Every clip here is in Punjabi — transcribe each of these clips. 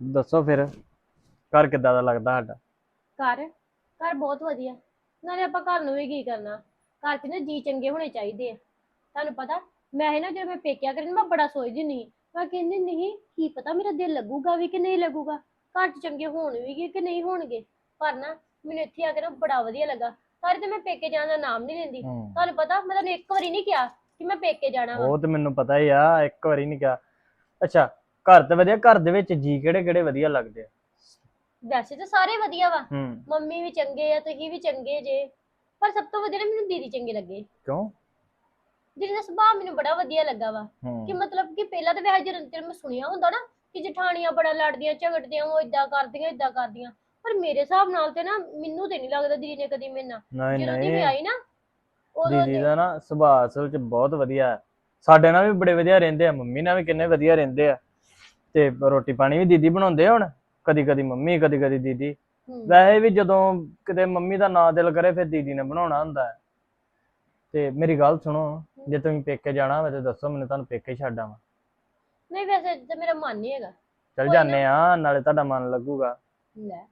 ਦੱਸੋ ਫਿਰ ਘਰ ਕਿੱਦਾਂ ਦਾ ਲੱਗਦਾ ਸਾਡਾ? ਘਰ? ਘਰ ਬਹੁਤ ਵਧੀਆ। ਨਾਲੇ ਆਪਾਂ ਘਰ ਨੂੰ ਵੀ ਕੀ ਕਰਨਾ? ਘਰ 'ਚ ਨਾ ਜੀ ਚੰਗੇ ਹੋਣੇ ਚਾਹੀਦੇ ਆ। ਤੁਹਾਨੂੰ ਪਤਾ ਮੈਂ ਇਹ ਨਾ ਜਦੋਂ ਮੈਂ ਪੇਕਿਆ ਕਰਾਂ ਮੈਂ ਬੜਾ ਸੋਚਦੀ ਨਹੀਂ ਮੈਂ ਕਹਿੰਦੀ ਨਹੀਂ ਕੀ ਪਤਾ ਮੇਰਾ ਦਿਲ ਲੱਗੂਗਾ ਵੀ ਕਿ ਨਹੀਂ ਲੱਗੂਗਾ? ਘਰ 'ਚ ਚੰਗੇ ਹੋਣ ਵੀ ਕਿ ਨਹੀਂ ਹੋਣਗੇ? ਪਰ ਨਾ ਮੈਨੂੰ ਇੱਥੇ ਆ ਕੇ ਨਾ ਬੜਾ ਵਧੀਆ ਲੱਗਾ। ਸਾਰੇ ਤੇ ਮੈਂ ਪੇਕੇ ਜਾਣ ਦਾ ਨਾਮ ਨਹੀਂ ਲੈਂਦੀ। ਹੂੰ। ਤੁਹਾਨੂੰ ਪਤਾ ਮੈਂ ਤੁਹਾਨੂੰ ਇੱਕ ਵਾਰੀ ਨਹੀਂ ਕਿਹਾ ਕਿ ਮੈਂ ਪੇਕੇ ਜਾਣਾ ਵਾ। ਉਹ ਤੇ ਮੈਨੂੰ ਪਤਾ ਹੀ ਆ ਇੱਕ ਵਾਰੀ ਨਹੀਂ ਕਿਹਾ। ਅੱਛਾ ਘਰ ਤੇ ਵਧੀਆ ਘਰ ਦੇ ਵਿੱਚ ਜੀ ਕਿਹੜੇ ਕਿਹੜੇ ਵਧੀਆ ਲੱਗਦੇ ਆ? ਵੈਸੇ ਤਾਂ ਸਾਰੇ ਵਧੀਆ ਵਾ। ਹੂੰ। ਮੰਮੀ ਵੀ ਚੰਗੇ ਆ ਤੁਸੀਂ ਵੀ ਚੰਗੇ ਜੇ। ਪਰ ਸਭ ਤੋਂ ਵਧੀਆ ਨਾ ਮੈਨੂੰ ਦੀਦੀ ਚੰਗੇ ਲੱਗੇ। ਕਿਉਂ? ਦੀਦੀ ਦਾ ਸੁਭਾਅ ਮੈਨੂੰ ਬੜਾ ਵਧੀਆ ਲੱਗਾ ਵਾ। ਕਿ ਹੂੰ ਮਤਲਬ ਕਿ ਪਹਿਲਾਂ ਤਾਂ ਵੈਸੇ ਜਦੋਂ ਤੇਰੇ ਮੈਂ ਸੁਣਿਆ ਹੁੰਦਾ ਨਾ ਕਿ ਜਠਾਣੀਆਂ ਬੜਾ ਲੜਦੀਆਂ ਝਗੜਦੀਆਂ ਉਹ ਇਦਾਂ ਕਰਦੀਆਂ ਇਦਾਂ ਕਰਦੀਆਂ। ਪਰ ਮੇਰੇ ਹਿਸਾਬ ਨਾਲ ਤੇ ਨਾ ਮੈਨੂੰ ਤੇ ਨਹੀਂ ਲੱਗਦਾ ਦੀਦੀ ਨੇ ਕਦੀ ਮੇਰੇ ਨਾਲ। ਨਹੀਂ ਜਦੋਂ ਦੀ ਨਹੀਂ। ਵਿਆਹੀ ਨਾ ਉਦੋਂ ਦੀਦੀ ਤੇ ਦਾ ਨਾ ਸੁਭਾਅ ਅਸਲ ਚ ਬਹੁਤ ਵਧੀਆ। ਹੈ ਸਾਡੇ ਨਾਲ ਵੀ ਬੜੇ ਵਧੀਆ ਰਹਿੰਦੇ ਆ ਮੰਮੀ ਨਾਲ ਵੀ ਕਿੰਨੇ ਵਧੀਆ ਰਹਿੰਦੇ ਆ। ਤੇ ਰੋਟੀ ਪਾਣੀ ਵੀ ਦੀਦੀ ਬਣਾਉਂਦੇ ਆ ਹੁਣ ਕਦੀ ਕਦੀ ਮੰਮੀ ਕਦੀ ਕਦੀ ਦੀਦੀ। ਵੈਸੇ ਵੀ ਜਦੋਂ ਕਿਤੇ ਮੰਮੀ ਦਾ ਨਾਂ ਦਿਲ ਕਰੇ ਫਿਰ ਦੀਦੀ ਨੇ ਬਣਾਉਣਾ ਹੁੰਦਾ ਹੈ। ਤੇ ਮੇਰੀ ਗੱਲ ਸੁਣੋ ਜੇ ਤੁਸੀਂ ਪੇਕੇ ਜਾਣਾ ਹੋਵੇ ਤੇ ਦੱਸੋ ਮੈਨੂੰ ਤੁਹਾਨੂੰ ਪੇਕੇ ਛੱਡ ਆਵਾਂ। ਨਹੀਂ ਵੈਸੇ ਤਾਂ ਮੇਰਾ ਮਨ ਨਹੀਂ ਹੈਗਾ। ਚੱਲ ਜਾਂਦੇ ਆ ਨਾਲੇ ਤੁਹਾਡਾ ਮਨ ਲੱਗੂਗਾ। ਲੈ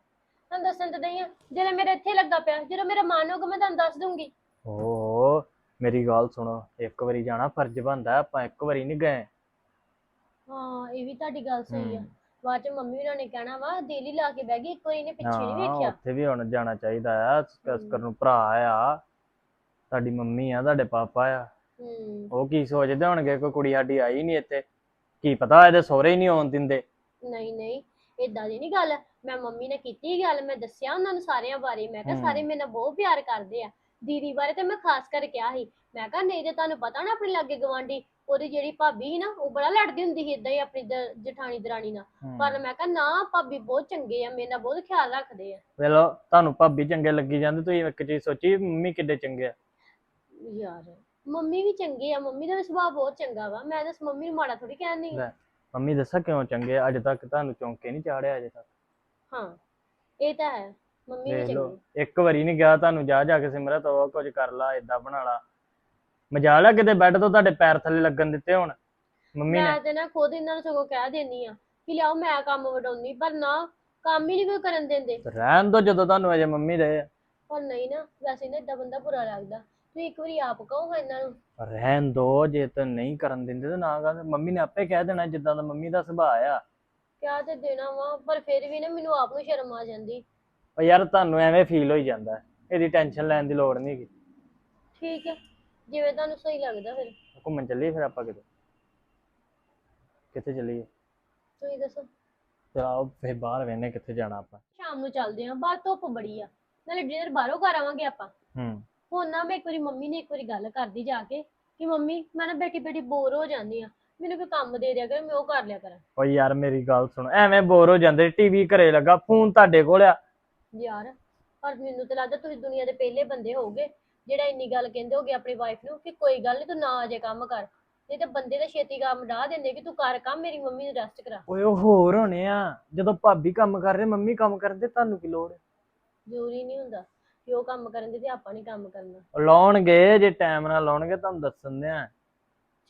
ਤੁਹਾਨੂੰ ਦੱਸਣ ਤਾਂ ਦਈ ਆ ਜਦੋਂ ਮੇਰੇ ਇੱਥੇ ਲੱਗਾ ਪਿਆ ਜਦੋਂ ਮੇਰਾ ਮਨ ਹੋਊਗਾ ਮੈਂ ਤੁਹਾਨੂੰ ਦੱਸ ਦੂੰਗੀ। ਓ ਮੇਰੀ ਗੱਲ ਸੁਣੋ ਇੱਕ ਵਾਰੀ ਜਾਣਾ ਫਰਜ਼ ਬਣਦਾ ਆਪਾਂ ਇੱਕ ਵਾਰੀ ਨਹੀਂ ਗਏ। ਹਾਂ ਇਹ ਵੀ ਤੁਹਾਡੀ ਗੱਲ ਸਹੀ ਆ। ਹੂੰ। ਬਾਅਦ ਚ ਮੰਮੀ ਉਹਨਾਂ ਨੇ ਕਹਿਣਾ ਵਾ ਦਿਲ ਹੀ ਲਾ ਕੇ ਬਹਿ ਗਈ ਇੱਕ ਵਾਰੀ ਨੇ ਪਿੱਛੇ ਨਹੀਂ ਹਾਂ ਵੇਖਿਆ। ਉੱਥੇ ਵੀ ਹੁਣ ਜਾਣਾ ਚਾਹੀਦਾ ਆ। ਕਸਕਰ ਨੂੰ ਭਰਾ ਆ। ਤੁਹਾਡੀ ਮੰਮੀ ਆ ਤੁਹਾਡੇ ਪਾਪਾ ਆ। ਹੂੰ। ਉਹ ਕੀ ਸੋਚਦੇ ਹੋਣਗੇ ਕੋਈ ਕੁੜੀ ਸਾਡੀ ਆਈ ਨਹੀਂ ਇੱਥੇ। ਕੀ ਪਤਾ ਇਹਦੇ ਸਹੁਰੇ ਹੀ ਨਹੀਂ ਆਉਣ ਦਿੰਦੇ। ਨਹੀਂ ਨਹੀਂ ਏਦਾਂ ਦੀ ਨਹੀਂ ਗੱਲ। ਮੈਂ ਮੰਮੀ ਨੇ ਕੀਤੀ ਗੱਲ ਮੈਂ ਦੱਸਿਆ ਉਹਨਾਂ ਨੂੰ ਸਾਰਿਆਂ ਬਾਰੇ। ਮੈਂ ਕਿਹਾ ਹਮ। ਸਾਰੇ ਮੇਰੇ ਨਾਲ ਬਹੁਤ ਪਿਆਰ ਕਰਦੇ ਆ। ਦੀਦੀ ਬਾਰੇ ਤੇ ਮੈਂ ਖਾਸ ਕਰ ਕਿਹਾ ਸੀ। ਮੈਂ ਕਿਹਾ ਨਹੀਂ ਤੇ ਤੁਹਾਨੂੰ ਪਤਾ ਨਾ ਆਪਣੇ ਲਾਗੇ ਗਵਾਂਢੀ ਉਹਦੀ ਜਿਹੜੀ ਭਾਬੀ ਸੀ ਨਾ ਉਹ ਬੜਾ ਲੜਦੀ ਹੁੰਦੀ ਸੀ ਇਦਾਂ ਹੀ ਆਪਣੀ ਦ- ਜਠਾਣੀ ਦਰਾਣੀ ਨਾਲ। ਪਰ ਮੈਂ ਕਿਹਾ ਨਾ ਭਾਬੀ ਬਹੁਤ ਚੰਗੇ ਆ ਮੇਰੇ ਨਾਲ ਬਹੁਤ ਖਿਆਲ ਰੱਖਦੇ ਆ। ਵੇਲੋ ਤੁਹਾਨੂੰ ਭਾਬੀ ਚੰਗੇ ਲੱਗੀ ਜਾਂਦੇ ਤੁਸੀਂ ਇੱਕ ਚੀਜ਼ ਸੋਚੀ ਮੰਮੀ ਕਿੱਡੇ ਚੰਗੇ ਆ। ਯਾਰ ਮੰਮੀ ਵੀ ਚੰਗੇ ਆ ਮੰਮੀ ਦਾ ਵੀ ਸੁਭਾਅ ਬਹੁਤ ਚੰਗਾ ਵਾ। ਮੈਂ ਤਾਂ ਮੰਮੀ ਨੂੰ ਮਾੜਾ ਥੋੜੀ ਕਹਿਣੀ ਲੈ। ਮੰਮੀ ਦੱਸਾਂ ਕਿਉਂ ਚੰਗੇ ਆ? ਅੱਜ ਤੱਕ ਤੁਹਾਨੂੰ ਚੌਂਕੇ ਨਹੀਂ ਚਾੜਿਆ ਅਜੇ ਤੱਕ। ਹਾਂ ਇਹ ਤਾਂ ਹੈ ਮੰਮੀ ਵੀ ਲਓ ਚੰਗੀ। ਇੱਕ ਵਾਰੀ ਨਹੀਂ ਗਿਆ ਤੁਹਾਨੂੰ ਜਾ ਜਾ ਕੇ ਸਿਮਰਤ ਉਹ ਕੁਝ ਕਰ ਲਾ ਇਦਾਂ ਬਣਾ ਲਾ। ਮਜਾਲ ਆ ਕਿਤੇ ਬੈੱਡ ਤੋਂ ਤੁਹਾਡੇ ਪੈਰ ਥੱਲੇ ਲੱਗਣ ਦਿੱਤੇ ਹੁਣ? ਮੰਮੀ ਨੇ? ਮੈਂ ਤੇ ਨਾ ਖੁਦ ਇਹਨਾਂ ਨੂੰ ਸਗੋਂ ਕਹਿ ਦਿੰਨੀ ਆ ਕਿ ਲਿਆਓ ਮੈਂ ਕੰਮ ਵਡਾਉਣੀ ਪਰ ਨਾ ਕੰਮ ਹੀ ਨਹੀਂ ਕੋਈ ਕਰਨ ਦਿੰਦੇ। ਰਹਿਣ ਦੋ ਜਦੋਂ ਤੁਹਾਨੂੰ ਅਜੇ ਮੰਮੀ ਆ। ਪਰ ਨਹੀਂ ਨਾ ਵੈਸੇ ਨਾ ਏਦਾਂ ਬੰਦਾ ਬੁਰਾ ਲੱਗਦਾ। ਤੁਸੀਂ ਇੱਕ ਵਾਰੀ ਆਪ ਕਹੋ ਹਾਂ ਇਹਨਾਂ ਨੂੰ। ਰਹਿਣ ਦੋ ਜੇ ਤਾਂ ਨਹੀਂ ਕਰਨ ਦਿੰਦੇ ਤਾਂ ਨਾ ਕਰ। ਮੰਮੀ ਨੇ ਆਪੇ ਕਹਿ ਦੇਣਾ ਜਿੱਦਾਂ ਦਾ ਮੰਮੀ ਦਾ ਸੁਭਾਅ ਆ। ਕਿਆ ਤੇ ਦੇਣਾ ਵਾ ਪਰ ਫਿਰ ਵੀ ਨਾ ਮੈਨੂੰ ਆਪ ਨੂੰ ਸ਼ਰਮ ਆ ਜਾਂਦੀ। ਉਹ ਯਾਰ ਤੁਹਾਨੂੰ ਐਵੇਂ ਫੀਲ ਹੋਈ ਜਾਂਦਾ। ਹੈ। ਇਹਦੀ ਟੈਨਸ਼ਨ ਲੈਣ ਦੀ ਲੋੜ ਨਹੀਂ ਹੈਗੀ ਠੀਕ ਹੈ ਜਿਵੇਂ ਤੁਹਾਨੂੰ ਸਹੀ ਲੱਗਦਾ ਫਿਰ। ਘੁੰਮਣ ਚੱਲੀਏ ਫਿਰ ਆਪਾਂ ਕਿਤੇ? ਕਿੱਥੇ ਚੱਲੀਏ? ਤੁਸੀਂ ਦੱਸੋ। ਚਲੋ ਫਿਰ ਬਾਹਰ ਵੇਨੇ ਕਿੱਥੇ ਜਾਣਾ ਆਪਾਂ। ਸ਼ਾਮ ਨੂੰ ਚੱਲਦੇ ਆਂ ਬਾਹਰ ਧੁੱਪ ਬੜੀ ਆ। ਨਾਲੇ ਡਿਨਰ ਬਾਹਰੋਂ ਕਰ ਆਵਾਂਗੇ ਆਪਾਂ। ਹੂੰ। ਹੁਣ ਨਾ ਮੈਂ ਇੱਕ ਵਾਰੀ ਮੰਮੀ ਨੇ ਇੱਕ ਵਾਰੀ ਗੱਲ ਕਰਦੀ ਜਾ ਕੇ ਕਿ ਮੰਮੀ ਮੈਂ ਨਾ ਬੈਠੀ ਬੈਠੀ ਬੋਰ ਹੋ ਜਾਂਦੀ ਆ ਮੈਨੂੰ ਕੋਈ ਕੰਮ ਦੇ ਦਿਆ ਕਰ ਮੈਂ ਉਹ ਕਰ ਲਿਆ ਕਰਾਂ। ਓ ਯਾਰ ਮੇਰੀ ਗੱਲ ਸੁਣ ਐਵੇਂ ਬੋਰ ਹੋ ਜਾਂਦੇ ਟੀਵੀ ਘਰੇ ਲੱਗਾ ਫੋਨ ਤੁਹਾਡੇ ਕੋਲ ਆ। ਯਾਰ ਪਰ ਮੈਨੂੰ ਤਾਂ ਲੱਗਦਾ ਤੁਸੀਂ ਦੁਨੀਆ ਦੇ ਪਹਿਲੇ ਬੰਦੇ ਹੋਗੇ ਜਿਹੜਾ ਇੰਨੀ ਗੱਲ ਕਹਿੰਦੇ ਹੋਗੇ ਆਪਣੀ ਵਾਈਫ ਨੂੰ ਕਿ ਕੋਈ ਗੱਲ ਨਹੀਂ ਤੂੰ ਨਾ ਅਜੇ ਕੰਮ ਕਰ ਨਹੀਂ ਤੇ ਬੰਦੇ ਦਾ ਛੇਤੀ ਕੰਮ ਢਾ ਦਿੰਦੇ ਕਿ ਤੂੰ ਕਰ ਕੰਮ ਮੇਰੀ ਮੰਮੀ ਨੂੰ ਰੈਸਟ ਕਰਾ। ਓਏ ਉਹ ਹੋਰ ਹੋਣੇ ਆ ਜਦੋਂ ਭਾਬੀ ਕੰਮ ਕਰ ਰਹੇ ਮੰਮੀ ਕੰਮ ਕਰਦੇ ਤੁਹਾਨੂੰ ਕੀ ਲੋੜ? ਜ਼ਰੂਰੀ ਨਹੀਂ ਹੁੰਦਾ ਕਿ ਉਹ ਕੰਮ ਕਰਨ ਦੇ ਤੇ ਆਪਾਂ ਨਹੀਂ ਕੰਮ ਕਰਨਾ। ਉਹ ਲਾਉਣਗੇ ਜੇ ਟਾਈਮ ਨਾਲ ਲਾਉਣਗੇ ਤੁਹਾਨੂੰ ਦੱਸਣ ਦੇ ਆ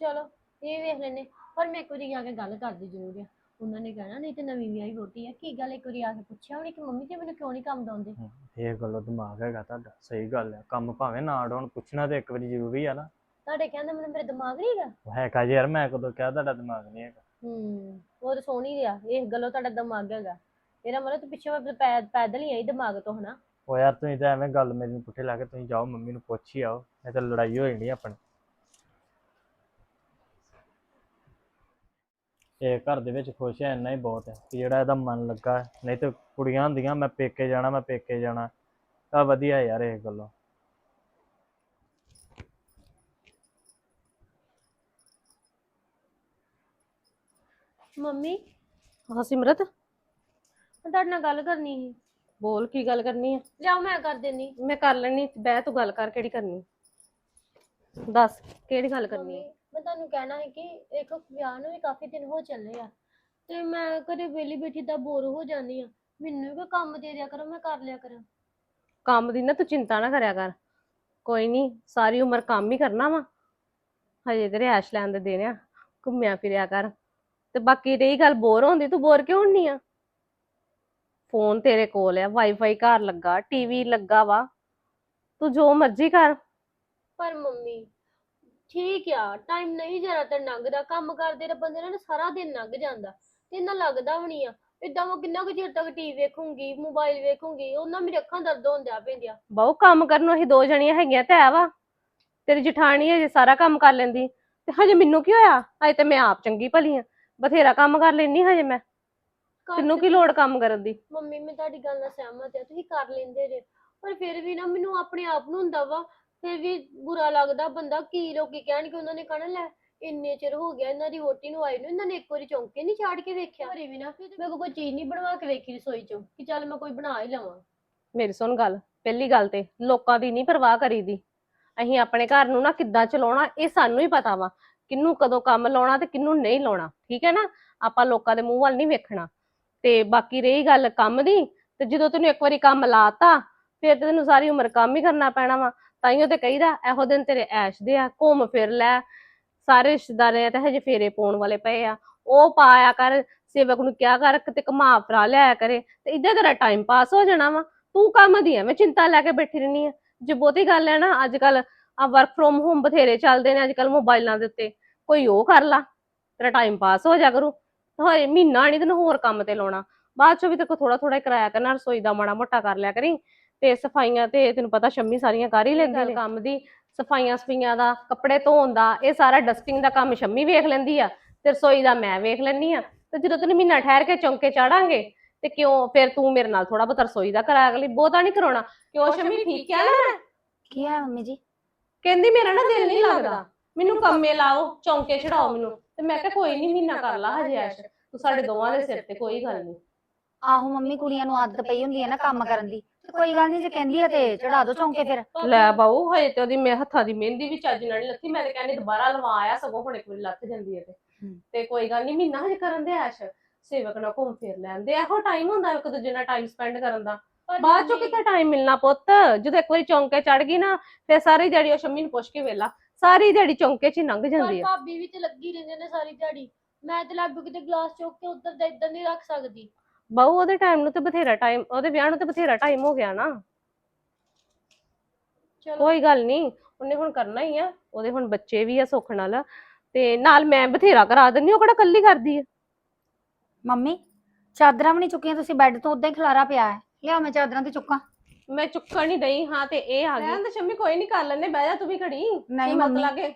ਚਲੋ ਇਹ ਵੇਖ ਲੈਨੇ ਪਰ ਮੈਂ ਇੱਕ ਵਾਰੀ ਆ ਕੇ ਗੱਲ ਕਰਦੀ ਜ਼ਰੂਰ ਆ। ਉਹਨਾਂ ਨੇ ਕਹਿਣਾ ਨਹੀਂ ਤੇ ਨਵੀਂ ਵਿਆਹੀ ਵੋਟੀ ਆ ਕੀ ਗੱਲ ਇੱਕ ਵਾਰੀ ਆ ਕੇ ਪੁੱਛਿਆ ਹੋਣੀ ਕਿ ਮੰਮੀ ਤੇ ਮੈਨੂੰ ਕਿਉਂ ਨਹੀਂ ਕੰਮ ਦਾਉਂਦੇ ਇਹ ਗੱਲੋਂ ਦਿਮਾਗ ਹੈਗਾ ਤੁਹਾਡਾ ਸਹੀ ਗੱਲ ਹੈ ਕੰਮ ਭਾਵੇਂ ਨਾ ਡਾਉਣ ਪੁੱਛਣਾ ਤੇ ਇੱਕ ਵਾਰੀ ਜ਼ਰੂਰੀ ਆ ਨਾ। ਤੁਹਾਡੇ ਕਹਿੰਦਾ ਮੈਨੂੰ ਮੇਰੇ ਦਿਮਾਗ ਨਹੀਂ ਹੈਗਾ? ਹੈਗਾ ਜੀ ਯਾਰ ਮੈਂ ਕਦੋਂ ਕਿਹਾ ਤੁਹਾਡਾ ਦਿਮਾਗ ਨਹੀਂ ਹੈਗਾ। ਹੂੰ ਉਹ ਤਾਂ ਸੋਹਣੀ ਰਿਹਾ ਇਸ ਗੱਲੋਂ ਤੁਹਾਡਾ ਦਿਮਾਗ ਹੈਗਾ। ਇਹਦਾ ਮਤਲਬ ਤੂੰ ਪਿੱਛੇ ਮੈਂ ਪੈਦਲ ਹੀ ਆਈ ਦਿਮਾਗ ਤੋਂ ਹਨਾ? ਉਹ ਯਾਰ ਤੁਸੀਂ ਤਾਂ ਐਵੇਂ ਗੱਲ ਮੇਰੀ ਨੂੰ ਪੁੱਠੇ ਲਾ ਕੇ ਤੁਸੀਂ ਜਾਓ ਮੰਮੀ ਨੂੰ ਪੁੱਛ ਹੀ ਆਓ ਨਹੀਂ ਤਾਂ ਲੜਾਈ ਹੋ ਜਾਣੀ ਆਪਣੀ। ਇਹ ਘਰ ਦੇ ਵਿੱਚ ਖੁਸ਼ ਹੈ ਇੰਨਾ ਹੀ ਬਹੁਤ ਹੈ ਕਿ ਜਿਹੜਾ ਇਹਦਾ ਮਨ ਲੱਗਾ। ਨਹੀਂ ਤੇ ਕੁੜੀਆਂ ਹੁੰਦੀਆਂ ਮੈਂ ਪੇਕੇ ਜਾਣਾ ਮੈਂ ਪੇਕੇ ਜਾਣਾ। ਤਾਂ ਵਧੀਆ ਯਾਰ ਇਹ ਗੱਲੋਂ। ਮੰਮੀ? ਹਾਂ ਸਿਮਰਤ? ਮੈਂ ਤੁਹਾਡੇ ਨਾਲ ਗੱਲ ਕਰਨੀ ਸੀ। ਬੋਲ ਕੀ ਗੱਲ ਕਰਨੀ ਹੈ ਲਿਆਓ ਮੈਂ ਕਰ ਦਿੰਨੀ। ਮੈਂ ਕਰ ਲੈਣੀ ਬਹਿ ਤੂੰ ਗੱਲ ਕਰ ਕਿਹੜੀ ਕਰਨੀ। ਦੱਸ ਕਿਹੜੀ ਗੱਲ ਕਰਨੀ ਹੈ ਮੈਂ ਤੁਹਾਨੂੰ ਕਹਿਣਾ ਹੈ ਕਿ ਇੱਕ ਵਿਆਹ ਨੂੰ ਵੀ ਕਾਫੀ ਦਿਨ ਹੋ ਚੱਲੇ ਆ ਤੇ ਮੈਂ ਕਦੇ ਵਿਹਲੀ ਬੈਠੀ ਤਾਂ ਬੋਰ ਹੋ ਜਾਂਦੀ ਆ ਮੈਨੂੰ ਵੀ ਕੋਈ ਕੰਮ ਦੇ ਦਿਆ ਕਰੋ ਮੈਂ ਕਰ ਲਿਆ ਕਰਾਂ। ਕੰਮ ਦੀ ਨਾ ਤੂੰ ਚਿੰਤਾ ਨਾ ਕਰਿਆ ਕਰ। ਕੋਈ ਨਹੀਂ ਸਾਰੀ ਉਮਰ ਕੰਮ ਹੀ ਕਰਨਾ ਵਾ। ਹਜੇ ਤੇਰੇ ਐਸ਼ ਲੈਣ ਦੇ ਦੇਣੇ ਆ ਘੁੰਮਿਆ ਫਿਰਿਆ ਕਰ। ਤੇ ਬਾਕੀ ਰਹੀ ਗੱਲ ਬੋਰ ਹੁੰਦੀ ਤੂੰ ਬੋਰ ਕਿਉਂ ਹੁੰਨੀ ਆ? ਫੋਨ ਤੇਰੇ ਕੋਲ ਆ ਵਾਈਫਾਈ ਘਰ ਲੱਗਾ ਟੀਵੀ ਲੱਗਾ ਵਾ। ਤੂੰ ਜੋ ਮਰਜ਼ੀ ਕਰ। ਪਰ ਮੰਮੀ ਠੀਕ ਆ ਟਾਈਮ ਨਹੀਂ ਜ਼ਿਆਦਾਤਰ ਲੰਘਦਾ ਕੰਮ ਕਰਦੇ ਤਾਂ ਬੰਦੇ ਨਾਲ ਨਾ ਸਾਰਾ ਦਿਨ ਲੰਘ ਜਾਂਦਾ ਤੇ ਇੰਨਾ ਲੱਗਦਾ ਵੀ ਨਹੀਂ ਆ। ਇਦਾਂ ਮੈਂ ਕਿੰਨਾ ਕੁ ਚਿਰ ਤੱਕ ਟੀਵੀ ਵੇਖੂੰਗੀ ਮੋਬਾਈਲ ਵੇਖੂੰਗੀ ਉਹਨਾਂ ਮੇਰੀ ਅੱਖਾਂ ਦਰਦ ਹੁੰਦਿਆ ਪੈਂਦੀਆਂ। ਬਹੁ ਕੰਮ ਕਰਨ ਨੂੰ ਅਸੀਂ ਦੋ ਜਣੀਆਂ ਹੈਗੀਆਂ ਤੇ ਆ ਵਾ। ਤੇਰੀ ਜਠਾਣੀ ਹਜੇ ਸਾਰਾ ਕੰਮ ਕਰ ਲੈਂਦੀ ਤੇ ਹਜੇ ਮੈਨੂੰ ਕੀ ਹੋਇਆ? ਹਜੇ ਤੇ ਮੈਂ ਆਪ ਚੰਗੀ ਭਲੀ ਆ ਬਥੇਰਾ ਕੰਮ ਕਰ ਲੈਣੀ ਹਜੇ ਮੈਂ। ਘਰ ਤੈਨੂੰ ਚ ਕੀ ਲੋੜ ਕੰਮ ਕਰਨ ਦੀ? ਮੰਮੀ ਮੈਂ ਤੁਹਾਡੀ ਗੱਲ ਨਾਲ ਸਹਿਮਤ ਆ ਤੁਸੀਂ ਕਰ ਲੈਂਦੇ ਜੇ। ਪਰ ਫਿਰ ਵੀ ਨਾ ਮੈਨੂੰ ਆਪਣੇ ਆਪ ਨੂੰ ਹੁੰਦਾ ਵਾ ਫਿਰ ਵੀ ਬੁਰਾ ਲੱਗਦਾ ਬੰਦਾ ਕੀ ਲੋਕੀ ਕਹਿਣਗੇ ਉਹਨਾਂ ਨੇ ਕਹਿਣਾ ਲੈ ਇੰਨੇ ਚਿਰ ਹੋ ਗਿਆ ਇਹਨਾਂ ਦੀ ਵੋਟੀ ਨੂੰ ਆਈ ਨੂੰ ਇਹਨਾਂ ਨੇ ਇੱਕ ਵਾਰੀ ਚੌਂਕੇ ਨਹੀਂ ਛਾੜ ਕੇ ਵੇਖਿਆ। ਘਰੇ ਵੀ ਨਾ ਮੈਂ ਕੋਈ ਚੀਜ਼ ਨਹੀਂ ਬਣਵਾ ਕੇ ਵੇਖੀ ਰਸੋਈ ਚੋਂ ਕਿ ਚੱਲ ਮੈਂ ਕੋਈ ਬਣਾ ਹੀ ਲਵਾਂ। ਮੇਰੀ ਸੁਣ ਗੱਲ ਪਹਿਲੀ ਗੱਲ ਤੇ ਲੋਕਾਂ ਦੀ ਨਹੀਂ ਪਰਵਾਹ ਕਰੀਦੀ। ਅਸੀਂ ਆਪਣੇ ਘਰ ਨੂੰ ਨਾ ਕਿੱਦਾਂ ਚਲਾਉਣਾ ਇਹ ਸਾਨੂੰ ਹੀ ਪਤਾ ਵਾ ਕਿੰਨੂੰ ਕਦੋਂ ਕੰਮ ਲਾਉਣਾ ਤੇ ਕਿੰਨੂੰ ਨਹੀਂ ਲਾਉਣਾ ਠੀਕ ਹੈ ਨਾ? ਆਪਾਂ ਲੋਕਾਂ ਦੇ ਮੂੰਹ ਵੱਲ ਨਹੀਂ ਵੇਖਣਾ। ਤੇ ਬਾਕੀ ਰਹੀ ਗੱਲ ਕੰਮ ਦੀ ਤੇ ਜਦੋਂ ਤੈਨੂੰ ਇੱਕ ਵਾਰੀ ਕੰਮ ਲਾਤਾ ਫਿਰ ਤੇ ਤੈਨੂੰ ਸਾਰੀ ਉਮਰ ਕੰਮ ਹੀ ਕਰਨਾ ਪੈਣਾ ਵਾ। ਤਾਈਓ ਤੇ ਕਹੀਦਾ, ਇਹੋ ਦਿਨ ਤੇਰੇ ਐਸ਼ ਦੇ ਆ, ਘੁੰਮ ਫਿਰ ਲੈ। ਸਾਰੇ ਰਿਸ਼ਤੇਦਾਰਾਂ ਤੇ ਹਜੇ ਫੇਰੇ ਪਾਉਣ ਵਾਲੇ ਪਏ ਆ। ਉਹ ਪਾਇਆ ਕਰ, ਸੇਵਕ ਨੂੰ ਕਿਹਾ ਕਰ, ਕਿਤੇ ਘੁਮਾ ਫਰਾ ਲਿਆਇਆ ਕਰੇ। ਤੇ ਇਦਾਂ ਤੇਰਾ ਟਾਈਮ ਪਾਸ ਹੋ ਜਾਣਾ ਵਾ। ਤੂੰ ਕੰਮ ਦੀ ਐਵੇਂ ਚਿੰਤਾ ਲੈ ਕੇ ਬੈਠੀ ਰਹਿਨੀ ਆ। ਜੇ ਬਹੁਤੀ ਗੱਲ ਹੈ ਨਾ ਅੱਜ ਕੱਲ ਆ ਵਰਕ ਫਰੋਮ ਹੋਮ ਬਥੇਰੇ ਚੱਲਦੇ ਨੇ ਅੱਜ ਕੱਲ ਮੋਬਾਈਲਾਂ ਦੇ ਉੱਤੇ। ਕੋਈ ਉਹ ਕਰ ਲਾ। ਤੇਰਾ ਟਾਈਮ ਪਾਸ ਹੋ ਜਾ ਕਰੂ। ਹੋਏ, ਮਹੀਨਾ ਨਹੀਂ ਤੈਨੂੰ ਹੋਰ ਕੰਮ ਤੇ ਲਾਉਣਾ। ਬਾਅਦ ਚੋਂ ਵੀ ਤੇ ਕੋ ਥੋੜਾ ਥੋੜਾ ਕਰਾਇਆ ਕਰਨਾ, ਰਸੋਈ ਦਾ ਮਾੜਾ ਮੋਟਾ ਕਰ ਲਿਆ ਕਰੀ। ਤੇ ਸਫਾਈਆਂ ਤੇ ਤੈਨੂੰ ਪਤਾ ਸ਼ੰਮੀ ਸਾਰੀਆਂ ਕਰ ਹੀ ਲੈਂਦੀ ਕੰਮ ਦੀ ਸਫਾਈਆਂ ਸਫਾਈਆਂ ਦਾ ਕੱਪੜੇ ਧੋਣ ਦਾ ਇਹ ਸਾਰਾ ਡਸਟਿੰਗ ਦਾ ਕੰਮ ਸ਼ੰਮੀ ਵੇਖ ਲੈਂਦੀ ਆ ਤੇ ਰਸੋਈ ਦਾ ਮੈਂ ਵੇਖ ਲੈਂਦੀ ਆ ਤੇ ਜਦੋਂ ਤੈਨੂੰ ਮਹੀਨਾ ਠਹਿਰ ਕੇ ਚੌਂਕੇ ਚਾੜਾਂਗੇ ਤੇ ਕਿਉਂ ਫਿਰ ਤੂੰ ਮੇਰੇ ਨਾਲ ਥੋੜਾ ਬਹੁਤ ਰਸੋਈ ਦਾ ਕਰਾ ਅਗਲੀ ਬਹੁਤਾ ਨਹੀਂ ਕਰਾਉਣਾ ਕਿਉਂ ਸ਼ਮੀ ਠੀਕ ਆ ਨਾ? ਕੀ ਹੈ ਮੰਮੀ ਜੀ? ਕਹਿੰਦੀ ਮੇਰਾ ਨਾ ਦਿਲ ਨਹੀਂ ਲੱਗਦਾ। ਮੈਨੂੰ ਕੰਮੇ ਲਾਓ ਚੌਂਕੇ ਚੜਾਓ ਮੈਨੂੰ। ਤੇ ਮੈਂ ਕਿਹਾ ਕੋਈ ਨਹੀਂ ਮਹੀਨਾ ਕਰ ਲਾ ਹਜੇ ਐਸ਼। ਤੂੰ ਸਾਡੇ ਦੋਵਾਂ ਦੇ ਸਿਰ ਤੇ ਕੋਈ ਗੱਲ ਨਹੀਂ ਆਹੋ ਮੰਮੀ ਕੁੜੀਆਂ ਨੂੰ ਆਦਤ ਪਈ ਹੁੰਦੀ ਹੈ ਨਾ ਕੰਮ ਕਰਨ ਦੀ। ਤੇ ਕੋਈ ਗੱਲ ਨਹੀਂ ਜੇ ਕਹਿੰਦੀ ਹੈ ਤੇ ਚੜਾ ਦੋ ਚੌਂਕੇ ਫਿਰ। ਲੈ ਬਾਊ ਹਜੇ ਤੇ ਉਹਦੀ ਮੈਂ ਹੱਥਾਂ ਦੀ ਮਹਿੰਦੀ ਵੀ ਚੱਜ ਨਾਲ ਨੀ ਲੱਥੀ ਮੈਂ ਤੇ ਕਹਿੰਦੀ ਦੁਬਾਰਾ ਲਵਾ ਆਇਆ ਸਗੋਂ ਹੁਣ ਇੱਕ ਵਾਰੀ ਲੱਥ ਜਾਂਦੀ ਹੈ ਤੇ। ਹਮ। ਤੇ ਕੋਈ ਗੱਲ ਨਹੀਂ ਮਹੀਨਾ ਹਜੇ ਕਰਨ ਦੇ ਐਸ਼। ਸੇਵਕ ਨਾਲ ਘੁੰਮ ਫਿਰ ਲੈਂਦੇ ਇਹੋ ਟਾਈਮ ਹੁੰਦਾ ਇੱਕ ਦੂਜੇ ਨਾਲ ਟਾਈਮ ਸਪੈਂਡ ਕਰਨ ਦਾ। ਪਰ ਬਾਅਦ ਚੋਂ ਮੰਮੀ- ਕਿੱਥੇ ਟਾਈਮ ਮਿਲਣਾ ਪੁੱਤ? ਜਦੋਂ ਇੱਕ ਵਾਰੀ ਚੌਂਕੇ ਚੜ ਗਈ ਨਾ ਫਿਰ ਸਾਰੀ ਦਿਹਾੜੀ ਉਹ ਸ਼ੰਮੀ ਨੂੰ ਪੁੱਛ ਕੇ ਵੇਲਾ। ਸਾਰੀ ਦਿਹਾੜੀ ਚੌਂਕੇ 'ਚ ਹੀ ਲੰਘ ਜਾਂਦੀ ਪਰ ਆ। ਭਾਬੀ ਵੀ ਤੇ ਲੱਗੀ ਰਹਿੰਦੇ ਨੇ ਸਾਰੀ ਦਿਹਾੜੀ। ਮੈਂ ਤੇ ਲਾਗੂ ਕਿਤੇ ਗਲਾਸ ਚੁੱਕ ਕੇ ਉੱਧਰ ਦਾ ਇੱਧਰ ਨਹੀਂ ਰੱਖ ਸਕਦੀ। ਬਾਊ ਉਹਦੇ ਟਾਈਮ ਨੂੰ ਤੇ ਬਥੇਰਾ ਟਾਈਮ ਉਹਦੇ ਵਿਆਹ ਨੂੰ ਤੇ ਬਥੇਰਾ ਟਾਈਮ ਹੋ ਗਿਆ ਨਾ। ਚਲੋ। ਕੋਈ ਗੱਲ ਨਹੀਂ ਉਹਨੇ ਹੁਣ ਕਰਨਾ ਹੀ ਆ ਉਹਦੇ ਹੁਣ ਬੱਚੇ ਵੀ ਆ ਸੁੱਖ ਨਾਲ ਤੇ ਨਾਲ ਮੈਂ ਬਥੇਰਾ ਕਰਾ ਦਿੰਦੀ ਉਹ ਕਿਹੜਾ ਕੱਲੀ ਕਰਦੀ ਆ। ਮੰਮੀ ਚਾਦਰਾਂ ਵੀ ਨਹੀਂ ਚੁੱਕੀਆਂ ਤੁਸੀਂ ਬੈੱਡ ਤੋਂ ਉਦਾਂ ਹੀ ਖਲਾਰਾ ਪਿਆ ਹੈ। ਲਿਆਓ ਮੈਂ ਚਾਦਰਾਂ ਤੇ ਚੁੱਕਾਂ। ਮੈਂ ਚੁੱਕਣ ਨਹੀਂ ਦਈ ਹਾਂ ਤੇ ਇਹ ਆ ਗਈ। ਰਹਿਣ ਦੇ ਸ਼ੰਮੀ ਕੋਈ ਨਹੀਂ ਕਰ ਲੈਨੇ ਬਹਿ ਜਾ ਤੂੰ ਵੀ ਖੜੀ। ਨਹੀਂ ਮੰਮੀ ਲਾਗੇ?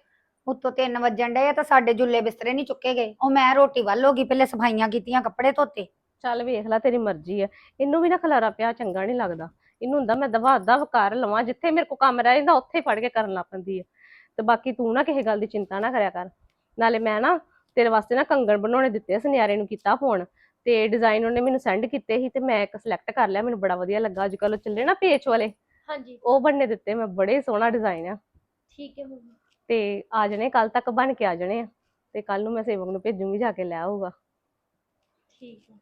ਉੱਤੋਂ 3 ਵਜਣ ਡਏ ਆ ਤਾਂ ਸਾਡੇ ਜੁੱਲੇ ਬਿਸਤਰੇ ਨਹੀਂ ਚੁੱਕੇ ਗਏ। ਉਹ ਮੈਂ ਰੋਟੀ ਵੱਲ ਹੋ ਗਈ ਪਹਿਲੇ ਸਫਾਈਆਂ ਕੀਤੀਆਂ ਕੱਪੜੇ ਧੋਤੇ। ਚੱਲ ਵੇਖ ਲੈ ਤੇਰੀ ਮਰਜ਼ੀ ਆ। ਇਹਨੂੰ ਵੀ ਨਾ ਖਲਾਰਾ ਪਿਆ ਚੰਗਾ ਨਹੀਂ ਲੱਗਦਾ। ਇਹਨੂੰ ਹੁੰਦਾ ਮੈਂ ਦਵਾ ਦਵ ਕਰ ਲਵਾਂ ਜਿੱਥੇ ਮੇਰੇ ਕੋ ਕੰਮ ਰਹਿ ਜਾਂਦਾ ਉੱਥੇ ਹੀ ਫੜ ਕੇ ਕਰਨ ਲੱਗ ਪੈਂਦੀ ਹੈ ਤੇ ਬਾਕੀ ਤੂੰ ਨਾ ਕਿਸੇ ਗੱਲ ਦੀ ਚਿੰਤਾ ਨਾ ਕਰਿਆ ਕਰ। ਨਾਲੇ ਮੈਂ ਨਾ ਤੇਰੇ ਵਾਸਤੇ ਨਾ ਕੰਗਣ ਬਣਾਉਣੇ ਦਿੱਤੇ ਆ, ਸੁਨਿਆਰੇ ਨੂੰ ਕੀਤਾ ਫੋਨ ਤੇ ਡਿਜ਼ਾਈਨ ਉਹਨੇ ਮੈਨੂੰ ਸੈਂਡ ਕੀਤੇ ਸੀ ਤੇ ਮੈਂ ਇੱਕ ਸਿਲੈਕਟ ਕਰ ਲਿਆ ਮੈਨੂੰ ਬੜਾ ਵਧੀਆ ਲੱਗਾ। ਅੱਜ ਕੱਲ ਚੱਲੇ ਨਾ ਪੇਚ ਵਾਲੇ। ਹਾਂਜੀ। ਉਹ ਬਣਨੇ ਦਿੱਤੇ ਮੈਂ ਬੜੇ ਸੋਹਣਾ ਡਿਜ਼ਾਈਨ ਆ। ਠੀਕ ਹੈ ਮੰਮੀ। ਤੇ ਆ ਜਣੇ ਕੱਲ ਤੱਕ ਬਣ ਕੇ ਆ ਜਣੇ ਆ। ਤੇ ਕੱਲ ਨੂੰ ਮੈਂ ਸੇਵਕ ਨੂੰ ਭੇਜੂੰਗੀ ਜਾ ਕੇ ਲੈ ਆਊਗਾ। ਠੀਕ ਹੈ।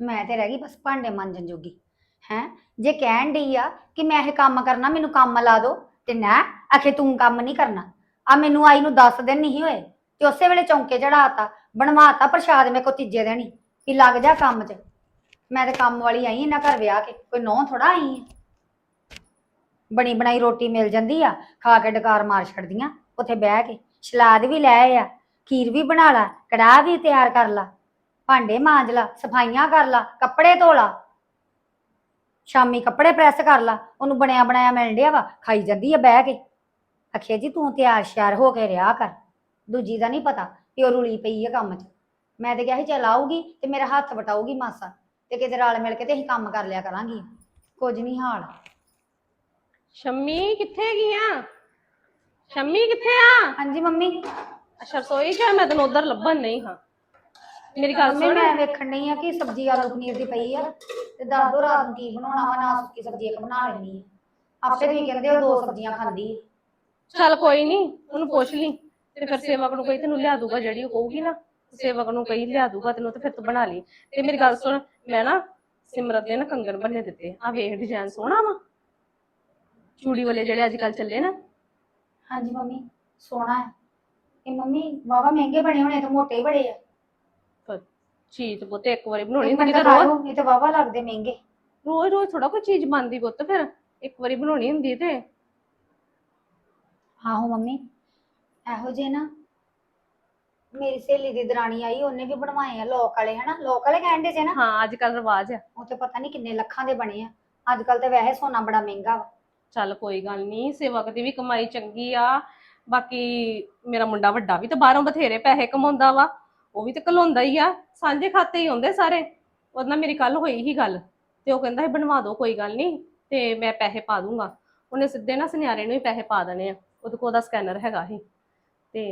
ਮੈਂ ਤੇ ਰਹਿ ਗਈ ਬਸ ਭਾਂਡੇ ਮਾਂਜਣ ਜੋਗੀ, ਹੈ? ਜੇ ਕਹਿਣ ਡਈ ਆ ਕਿ ਮੈਂ ਇਹ ਕੰਮ ਕਰਨਾ, ਮੈਨੂੰ ਕੰਮ ਲਾ ਦੋ, ਤੇ ਨਾ, ਆਖੇ ਤੂੰ ਕੰਮ ਨਹੀਂ ਕਰਨਾ। ਆ ਮੈਨੂੰ ਆਈ ਨੂੰ 10 ਦਿਨ ਨਹੀਂ ਹੋਏ, ਤੇ ਉਸੇ ਵੇਲੇ ਚੌਂਕੇ ਚੜਾਤਾ ਬਣਵਾਤਾ ਪ੍ਰਸ਼ਾਦ ਮੇਰੇ ਕੋ ਤੀਜੇ ਦਿਨ ਹੀ, ਵੀ ਲੱਗ ਜਾ ਕੰਮ 'ਚ। ਮੈਂ ਤੇ ਕੰਮ ਵਾਲੀ ਆਈ ਇਹਨਾਂ ਘਰ ਵਿਆਹ ਕੇ, ਕੋਈ ਨੌ ਥੋੜਾ ਆਈ ਹੈ ਬਣੀ ਬਣਾਈ ਰੋਟੀ ਮਿਲ ਜਾਂਦੀ ਆ, ਖਾ ਕੇ ਡਕਾਰ ਮਾਰ ਛੱਡਦੀਆਂ, ਉੱਥੇ ਬਹਿ ਕੇ, ਸਲਾਦ ਵੀ ਲੈ ਆ, ਖੀਰ ਵੀ ਬਣਾ ਲਾ, ਕੜਾਹ ਵੀ ਤਿਆਰ ਕਰ ਲਾ। ਭਾਂਡੇ ਮਾਂਜ ਲਾ ਸਫਾਈਆਂ ਕਰ ਲਾ ਕੱਪੜੇ ਧੋ ਲਾ। ਸ਼ਾਮੀ ਕੱਪੜੇ ਪ੍ਰੈਸ ਕਰ ਲਾ ਉਹਨੂੰ ਬਣਿਆ ਬਣਾਇਆ ਮਿਲਣ ਡਿਆ ਵਾ ਖਾਈ ਜਾਂਦੀ ਆ ਬਹਿ ਕੇ। ਅਖੇ ਜੀ ਤੂੰ ਤਿਆਰ ਸ਼ਿਆਰ ਹੋ ਕੇ ਰਿਹਾ ਕਰ। ਦੂਜੀ ਦਾ ਨਹੀਂ ਪਤਾ ਕਿ ਉਹ ਰੁਲੀ ਪਈ ਆ ਕੰਮ 'ਚ। ਮੈਂ ਤੇ ਕਿਹਾ ਸੀ ਚੱਲ ਆਊਗੀ ਤੇ ਮੇਰਾ ਹੱਥ ਵਟਾਊਗੀ ਮਾਸਾ ਤੇ ਕਿਤੇ ਰਲ ਮਿਲ ਕੇ ਤੇ ਅਸੀਂ ਕੰਮ ਕਰ ਲਿਆ ਕਰਾਂਗੀ। ਕੁਝ ਨਹੀਂ ਹਾਲ। ਸ਼ੰਮੀ ਕਿੱਥੇ ਗਈਆਂ ਸ਼ੰਮੀ ਕਿੱਥੇ ਆ? ਹਾਂਜੀ ਮੰਮੀ। ਅੱਛਾ ਰਸੋਈ ਚ ਆ, ਮੈਂ ਤੈਨੂੰ ਉਧਰ ਲੱਭਣ ਨਹੀਂ ਹਾਂ। ਮੇਰੀ ਗੱਲ ਸੁਣ। ਮੈਂ ਵੇਖਣ ਨਹੀਂ ਆ ਕਿ ਸਬਜ਼ੀ ਆਲੂ ਪਨੀਰ ਦੀ ਪਈ ਆ ਤੇ ਦੱਸ ਦੋ ਰਾਤ ਨੂੰ ਕੀ ਬਣਾਉਣਾ ਵਾ ਨਾ ਸੁੱਕੀ ਸਬਜ਼ੀ ਇੱਕ ਬਣਾ ਲੈਣੀ ਆ। ਆਪੇ ਤੁਸੀਂ ਕਹਿੰਦੇ ਹੋ ਦੋ ਸਬਜ਼ੀਆਂ ਖਾਂਦੀ ਆ। ਚੱਲ ਕੋਈ ਨਹੀਂ ਉਹਨੂੰ ਪੁੱਛ ਲਈ ਤੇ ਫਿਰ ਸੇਵਕ ਨੂੰ ਕਹੀ ਤੈਨੂੰ ਲਿਆ ਦੂਗਾ ਜਿਹੜੀ ਉਹ ਕਹੂਗੀ ਨਾ ਸੇਵਕ ਨੂੰ ਕਹੀ ਲਿਆ ਦੂਗਾ ਤੈਨੂੰ ਤੇ ਫਿਰ ਤੂੰ ਬਣਾ ਲਈ। ਤੇ ਮੇਰੀ ਗੱਲ ਸੁਣ ਮੈਂ ਨਾ ਸਿਮਰਤ ਦੇ ਨਾ ਕੰਗਣ ਬੰਨੇ ਦਿੱਤੇ ਆ ਵੇਖ ਡਿਜ਼ਾਈਨ ਸੋਹਣਾ ਵਾ। ਚੂੜੀ ਵਾਲੇ ਜਿਹੜੇ ਅੱਜ ਕੱਲ ਚੱਲੇ ਨਾ। ਹਾਂਜੀ ਮੰਮੀ ਸੋਹਣਾ ਹੈ। ਇਹ ਮੰਮੀ ਵਾਵਾ ਮਹਿੰਗੇ ਬਣੇ ਹੋਣੇ ਤੇ ਮੋਟੇ ਹੀ ਬੜੇ ਆ। ਚੀਜ਼ ਪੁੱਤ ਇੱਕ ਵਾਰੀ ਬਣਾਉਣੀ ਹੁੰਦੀ ਤਾਂ ਰੋਜ਼ ਇਹ ਤਾਂ ਵਾਵਾ ਲੱਗਦੇ ਮਹਿੰਗੇ ਰੋਜ਼ ਰੋਜ਼ ਥੋੜਾ ਕੋਈ ਚੀਜ਼ ਬਣਦੀ ਪੁੱਤ ਫਿਰ ਇੱਕ ਵਾਰੀ ਬਣਾਉਣੀ ਹੁੰਦੀ ਤੇ। ਆਹੋ ਮੰਮੀ ਇਹੋ ਜੇ ਨਾ ਮੇਰੀ ਸਹੇਲੀ ਦੀ ਦਰਾਣੀ ਆਈ ਉਹਨੇ ਵੀ ਬਣਵਾਏ ਆ ਲੋਕ ਵਾਲੇ ਹਨਾ? ਲੋਕ ਵਾਲੇ ਕਹਿੰਦੇ ਜੇ ਨਾ। ਹਾਂ ਅੱਜ ਕੱਲ ਰਿਵਾਜ ਆ। ਉਹ ਤੇ ਪਤਾ ਨਹੀਂ ਕਿੰਨੇ ਲੱਖਾਂ ਦੇ ਬਣੇ ਆ। ਅੱਜ ਕੱਲ ਤੇ ਵੈਸੇ ਸੋਨਾ ਬੜਾ ਮਹਿੰਗਾ ਵਾ। ਚੱਲ ਕੋਈ ਗੱਲ ਨਹੀਂ ਸੇਵਕ ਦੀ ਵੀ ਕਮਾਈ ਚੰਗੀ ਆ। ਬਾਕੀ ਮੇਰਾ ਮੁੰਡਾ ਵੱਡਾ ਵੀ ਤਾਂ ਬਾਹਰੋਂ ਬਥੇਰੇ ਪੈਸੇ ਕਮਾਉਂਦਾ ਵਾ। ਉਹ ਵੀ ਤਾਂ ਘਲਾਉਂਦਾ ਹੀ ਆ ਸਾਂਝੇ ਖਾਤੇ ਹੀ ਹੁੰਦੇ ਸਾਰੇ। ਉਹਦੇ ਨਾਲ ਮੇਰੀ ਕੱਲ ਹੋਈ ਹੀ ਗੱਲ ਤੇ ਉਹ ਕਹਿੰਦਾ ਸੀ ਬਣਵਾ ਦਿਓ ਕੋਈ ਗੱਲ ਨਹੀਂ ਤੇ ਮੈਂ ਪੈਸੇ ਪਾ ਦੂੰਗਾ। ਉਹਨੇ ਸਿੱਧੇ ਨਾ ਸੁਨਿਆਰੇ ਨੂੰ ਹੀ ਪੈਸੇ ਪਾ ਦੇਣੇ ਆ ਉਹਦੇ ਕੋਲ ਉਹਦਾ ਸਕੈਨਰ ਹੈਗਾ ਹੀ ਤੇ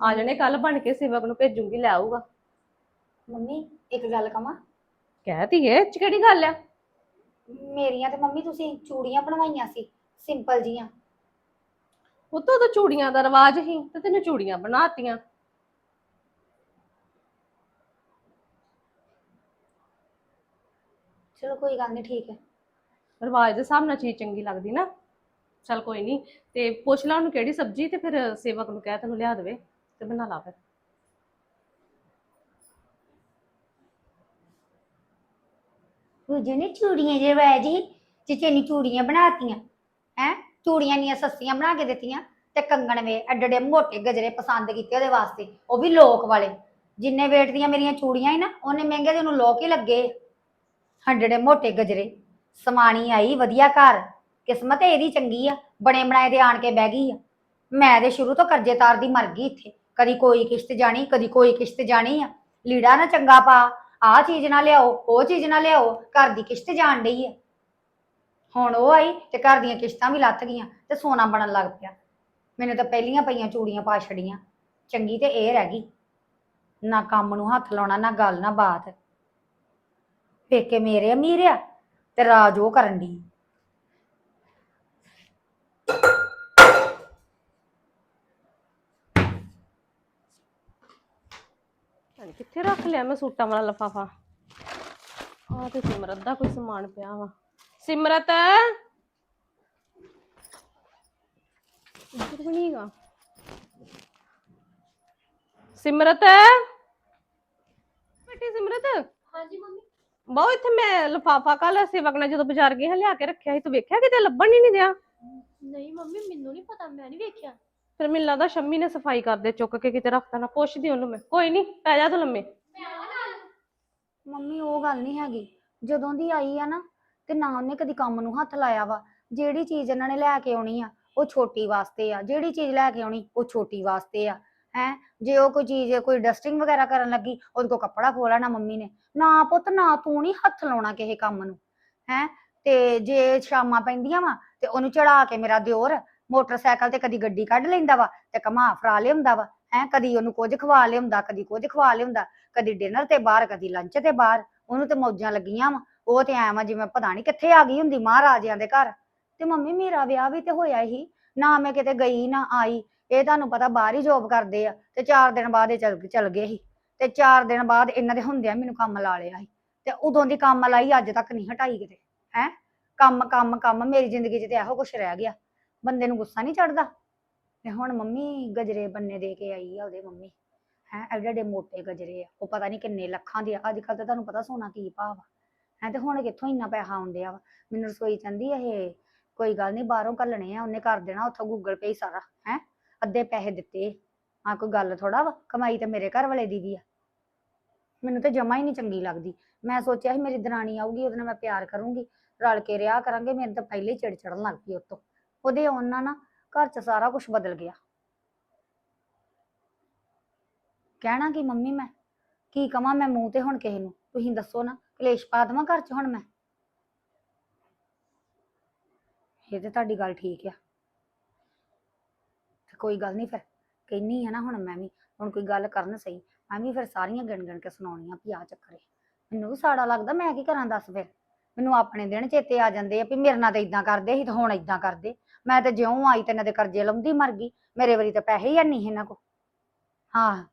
ਆ ਜਾਣੇ ਕੱਲ ਬਣ ਕੇ ਸੇਵਕ ਨੂੰ ਭੇਜੂਗੀ ਲੈ ਆਊਗਾ। ਮੰਮੀ ਇੱਕ ਗੱਲ ਕਵਾਂ? ਕਹਿਤੀ ਏ ਚ ਕਿਹੜੀ ਗੱਲ ਆ? ਮੇਰੀਆਂ ਤੇ ਮੰਮੀ ਤੁਸੀਂ ਚੂੜੀਆਂ ਬਣਵਾਈਆਂ ਸੀ ਸਿੰਪਲ ਜੀਆਂ। ਉਤੋਂ ਤਾਂ ਚੂੜੀਆਂ ਦਾ ਰਿਵਾਜ ਹੀ ਤੇ ਤੈਨੂੰ ਚੂੜੀਆਂ ਬਣਾਤੀਆਂ ਚਲੋ ਕੋਈ ਗੱਲ ਨਹੀਂ ਠੀਕ ਹੈ। ਰਿਵਾਜ ਦੇ ਹਿਸਾਬ ਨਾਲ ਚੀਜ਼ ਚੰਗੀ ਲੱਗਦੀ ਨਾ। ਚਲ ਕੋਈ ਨਹੀਂ ਤੇ ਪੁੱਛ ਲਾ ਉਹਨੂੰ ਕਿਹੜੀ ਸਬਜ਼ੀ ਤੇ ਫਿਰ ਸੇਵਕ ਨੂੰ ਕਹਿ ਤੈਨੂੰ ਲਿਆ ਦੇਵੇ ਤੇ ਬਣਾ ਲਾ ਫਿਰ। ਦੂਜੇ ਨੇ ਚੂੜੀਆਂ ਜੇ ਵੈ ਜੀ ਚਿਚੇ ਨੇ ਚੂੜੀਆਂ ਬਣਾਤੀਆਂ ਹੈ? ਚੂੜੀਆਂ ਨੀਆਂ ਸਸਤੀਆਂ ਬਣਾ ਕੇ ਦਿੱਤੀਆਂ ਤੇ ਕੰਗਣ ਵੇ ਐਡੇ ਐਡੇ ਮੋਟੇ ਗਜਰੇ ਪਸੰਦ ਕੀਤੇ ਉਹਦੇ ਵਾਸਤੇ ਉਹ ਵੀ ਲੋਕ ਵਾਲੇ। ਜਿੰਨੇ weight ਦੀਆਂ ਮੇਰੀਆਂ ਚੂੜੀਆਂ ਹੀ ਨਾ ਉਹਨੇ ਮਹਿੰਗੇ ਦੇ ਉਹਨੂੰ ਲੋਕ ਹੀ ਲੱਗੇ। ਹੰਡੜੇ ਮੋਟੇ ਗਜਰੇ। ਸਮਾਣੀ ਆਈ ਵਧੀਆ ਘਰ। ਕਿਸਮਤ ਇਹਦੀ ਚੰਗੀ ਆ। ਬਣੇ ਬਣਾਏ ਦੇ ਆਣ ਕੇ ਬਹਿ ਗਈ ਆ। ਮੈਂ ਤੇ ਸ਼ੁਰੂ ਤੋਂ ਕਰਜ਼ੇ ਤਾਰ ਦੀ ਮਰ ਗਈ ਇੱਥੇ। ਕਦੀ ਕੋਈ ਕਿਸ਼ਤ ਜਾਣੀ, ਕਦੀ ਕੋਈ ਕਿਸ਼ਤ ਜਾਣੀ ਆ। ਲੀੜਾ ਨਾ ਚੰਗਾ ਪਾ। ਆਹ ਚੀਜ਼ ਨਾ ਲਿਆਓ, ਉਹ ਚੀਜ਼ ਨਾ ਲਿਆਓ। ਘਰ ਦੀ ਕਿਸ਼ਤ ਜਾਣ ਡਈ ਆ। ਹੁਣ ਉਹ ਆਈ ਤੇ ਘਰ ਦੀਆਂ ਕਿਸ਼ਤਾਂ ਵੀ ਲੱਥ ਗਈਆਂ ਤੇ ਸੋਨਾ ਬਣਨ ਲੱਗ ਪਿਆ। ਮੈਨੂੰ ਤਾਂ ਪਹਿਲੀਆਂ ਪਈਆਂ ਚੂੜੀਆਂ ਪਾ ਛੜੀਆਂ ਚੰਗੀ ਤੇ ਇਹ ਰਹਿ ਗਈ। ਨਾ ਕੰਮ ਨੂੰ ਹੱਥ ਲਾਉਣਾ, ਨਾ ਗੱਲ, ਨਾ ਬਾਤ। ਪੇਕੇ ਮੇਰੇ ਅਮੀਰ ਆ ਤੇ ਰਾਜ ਉਹ ਕਰਨ ਦੀ ਹਾਂਜੀ ਕਿੱਥੇ ਰੱਖ ਲਿਆ ਮੈਂ ਸੂਟਾਂ ਵਾਲਾ ਲਫਾਫਾ? ਆਹ ਤੇ ਸਿਮਰਤ ਦਾ ਕੋਈ ਸਮਾਨ ਪਿਆ ਵਾ। ਸਿਮਰਤ! ਇੱਧਰ ਵੀ ਨਹੀਂਗਾ ਸਿਮਰਤ! ਬੇਟੀ ਸਿਮਰਤ। ਹਾਂਜੀ ਮੰਮੀ। ਬਹੁ ਇੱਥੇ ਮੈਂ ਲਫਾਫਾ ਕੱਲ ਸੇਵਕ ਨਾਲ ਜਦੋਂ ਬਾਜ਼ਾਰ ਗਈ ਹਾਂ ਲਿਆ ਕੇ ਰੱਖਿਆ ਸੀ ਤੂੰ ਵੇਖਿਆ ਕਿਤੇ? ਲੱਭਣ ਹੀ ਨਹੀਂ ਦਿਆ। ਨਹੀਂ ਮੰਮੀ ਮੈਨੂੰ ਨਹੀਂ ਪਤਾ ਮੈਂ ਨਹੀਂ ਵੇਖਿਆ। ਫਿਰ ਮੈਨੂੰ ਲੱਗਦਾ ਸ਼ੰਮੀ ਨੇ ਸਫ਼ਾਈ ਕਰਦੇ ਚੁੱਕ ਕੇ ਕਿਤੇ ਰੱਖਤਾ ਨਾ ਪੁੱਛਦੀ ਉਹਨੂੰ ਮੈਂ। ਕੋਈ ਨਹੀਂ ਪੈ ਜਾ ਤੂੰ ਲੰਮੇ। ਮੰਮੀ ਉਹ ਗੱਲ ਨਹੀਂ ਹੈਗੀ। ਜਦੋਂ ਦੀ ਆਈ ਆ ਨਾ ਤੇ ਨਾ ਉਹਨੇ ਕਦੀ ਕੰਮ ਨੂੰ ਹੱਥ ਲਾਇਆ ਵਾ। ਜਿਹੜੀ ਚੀਜ਼ ਇਹਨਾਂ ਨੇ ਲੈ ਕੇ ਆਉਣੀ ਆ ਉਹ ਛੋਟੀ ਵਾਸਤੇ ਆ। ਜਿਹੜੀ ਚੀਜ਼ ਲੈ ਕੇ ਆਉਣੀ ਉਹ ਛੋਟੀ ਵਾਸਤੇ ਆ। ਹੈ? ਜੇ ਉਹ ਕੋਈ ਚੀਜ਼ ਕੋਈ ਡਸਟਿੰਗ ਵਗੈਰਾ ਕਰਨ ਲੱਗੀ, ਉਹਦੇ ਕੋ ਕੱਪੜਾ ਖੋਲਣਾ ਮੰਮੀ ਨੇ। ਨਾ ਪੁੱਤ, ਨਾ ਤੂੰ ਨਹੀਂ ਹੱਥ ਲਾਉਣਾ ਕਿਸੇ ਕੰਮ ਨੂੰ, ਹੈ? ਤੇ ਜੇ ਸ਼ਾਮਾਂ ਪੈਂਦੀਆਂ ਵਾ, ਤੇ ਉਹਨੂੰ ਚੜਾ ਕੇ ਮੇਰਾ ਦਿਓਰ ਮੋਟਰਸਾਈਕਲ ਤੇ ਕਦੀ ਗੱਡੀ ਕੱਢ ਲੈਂਦਾ ਵਾ ਤੇ ਕਮਾ ਫਰਾ ਲਿਆਉਂਦਾ ਵਾ, ਹੈ? ਕਦੀ ਉਹਨੂੰ ਕੁਝ ਖਵਾ ਲਿਆਉਂਦਾ, ਕਦੀ ਕੁਝ ਖਵਾ ਲਿਆਉਂਦਾ, ਕਦੀ ਡਿਨਰ ਤੇ ਬਾਹਰ, ਕਦੀ ਲੰਚ ਤੇ ਬਾਹਰ, ਉਹਨੂੰ ਤੇ ਮੌਜਾਂ ਲੱਗੀਆਂ ਵਾ। ਉਹ ਤੇ ਐਂ ਵਾ ਜਿਵੇਂ ਪਤਾ ਨਹੀਂ ਕਿੱਥੇ ਆ ਗਈ ਹੁੰਦੀ, ਮਹਾਰਾਜਿਆਂ ਦੇ ਘਰ। ਤੇ ਮੰਮੀ, ਮੇਰਾ ਵਿਆਹ ਵੀ ਤੇ ਹੋਇਆ ਹੀ, ਨਾ ਮੈਂ ਕਿਤੇ ਗਈ, ਨਾ ਆਈ। ਇਹ ਤੁਹਾਨੂੰ ਪਤਾ ਬਾਹਰ ਹੀ ਜੋਬ ਕਰਦੇ ਆ ਤੇ 4 ਦਿਨ ਬਾਅਦ ਇਹ ਚਲ ਚਲ ਗਏ ਸੀ। ਤੇ 4 ਦਿਨ ਬਾਅਦ ਇਹਨਾਂ ਦੇ ਹੁੰਦਿਆਂ ਮੈਨੂੰ ਕੰਮ ਲਾ ਲਿਆ ਸੀ। ਤੇ ਉਦੋਂ ਦੀ ਕੰਮ ਲਾਈ ਅੱਜ ਤੱਕ ਨਹੀਂ ਹਟਾਈ ਕਿਤੇ, ਹੈ? ਕੰਮ ਕੰਮ ਕੰਮ ਮੇਰੀ ਜ਼ਿੰਦਗੀ 'ਚ ਤੇ ਇਹੋ ਕੁਛ ਰਹਿ ਗਿਆ। ਬੰਦੇ ਨੂੰ ਗੁੱਸਾ ਨਹੀਂ ਚੜਦਾ। ਤੇ ਹੁਣ ਮੰਮੀ ਗਜਰੇ ਬੰਨੇ ਦੇ ਕੇ ਆਈ ਆ ਉਹਦੇ ਮੰਮੀ, ਹੈ? ਐਡੇ ਐਡੇ ਮੋਟੇ ਗਜਰੇ ਆ। ਉਹ ਪਤਾ ਨਹੀਂ ਕਿੰਨੇ ਲੱਖਾਂ ਦੇ ਆ। ਅੱਜ ਕੱਲ ਤਾਂ ਤੁਹਾਨੂੰ ਪਤਾ ਸੋਨਾ ਕੀ ਭਾਅ ਵਾ। ਹੈ? ਤੇ ਹੁਣ ਕਿੱਥੋਂ ਇੰਨਾ ਪੈਸਾ ਆਉਂਦਿਆ ਵਾ? ਮੈਨੂੰ ਰਸੋਈ ਕਹਿੰਦੀ ਇਹ, ਕੋਈ ਗੱਲ ਨਹੀਂ ਬਾਹਰੋਂ ਘੱਲਣੇ ਆ, ਉਹਨੇ ਕਰ ਦੇਣਾ, ਉੱਥੋਂ ਗੂਗਲ ਪੇ ਹੀ ਸਾਰਾ, ਹੈ? ਅੱਧੇ ਪੈਸੇ ਦਿੱਤੇ। ਆ ਕੋਈ ਗੱਲ ਥੋੜਾ ਵਾ, ਕਮਾਈ ਤਾਂ ਮੇਰੇ ਘਰ ਵਾਲੇ ਦੀ ਵੀ ਆ। ਮੈਨੂੰ ਤਾਂ ਜਮਾ ਹੀ ਨਹੀਂ ਚੰਗੀ ਲੱਗਦੀ। ਮੈਂ ਸੋਚਿਆ ਸੀ ਮੇਰੀ ਦਰਾਣੀ ਆਊਗੀ, ਉਹਦੇ ਨਾਲ ਮੈਂ ਪਿਆਰ ਕਰੂੰਗੀ, ਰਲ ਕੇ ਰਿਹਾ ਕਰਾਂਗੇ, ਮੇਰੇ ਤਾਂ ਪਹਿਲੇ ਹੀ ਚਿੜ ਚੜਨ ਲੱਗ ਪਈ ਉਤੋਂ। ਉਹਦੇ ਆਉਣ ਨਾਲ ਨਾ ਘਰ 'ਚ ਸਾਰਾ ਕੁਝ ਬਦਲ ਗਿਆ। ਕਹਿਣਾ ਕਿ ਮੰਮੀ ਮੈਂ? ਕੀ ਕਵਾਂ ਮੈਂ ਮੂੰਹ ਤੇ ਹੁਣ ਕਿਸੇ ਨੂੰ? ਤੁਸੀਂ ਦੱਸੋ ਨਾ, ਕਲੇਸ਼ ਪਾ ਦੇਵਾਂ ਘਰ 'ਚ ਹੁਣ ਮੈਂ? ਇਹ ਤੇ ਤੁਹਾਡੀ ਗੱਲ ਠੀਕ ਆ। ਕੋਈ ਗੱਲ ਨਹੀਂ ਫਿਰ, ਕਹਿਨੀ ਆ ਨਾ ਹੁਣ ਮੈਂ ਵੀ, ਹੁਣ ਕੋਈ ਗੱਲ ਕਰਨ ਸਹੀ, ਮੈਂ ਵੀ ਫਿਰ ਸਾਰੀਆਂ ਗਿਣ ਗਿਣ ਕੇ ਸੁਣਾਉਣੀਆਂ ਵੀ ਆ ਚੱਕਰ। ਮੈਨੂੰ ਵੀ ਸਾੜਾ ਲੱਗਦਾ, ਮੈਂ ਕੀ ਕਰਾਂ ਦੱਸ ਫਿਰ? ਮੈਨੂੰ ਆਪਣੇ ਦਿਨ ਚੇਤੇ ਆ ਜਾਂਦੇ ਆ ਵੀ ਮੇਰੇ ਨਾਲ ਤਾਂ ਇਦਾਂ ਕਰਦੇ ਸੀ ਤੇ ਹੁਣ ਇਦਾਂ ਕਰਦੇ। ਮੈਂ ਤੇ ਜਿਉਂ ਆਈ ਤੇ ਇਹਨਾਂ ਦੇ ਕਰਜ਼ੇ ਲਾਉਂਦੀ ਮਰ ਗਈ, ਮੇਰੇ ਵਾਰੀ ਤਾਂ ਪੈਸੇ ਹੀ ਨਹੀਂ ਇਹਨਾਂ ਕੋ ਹਾਂ।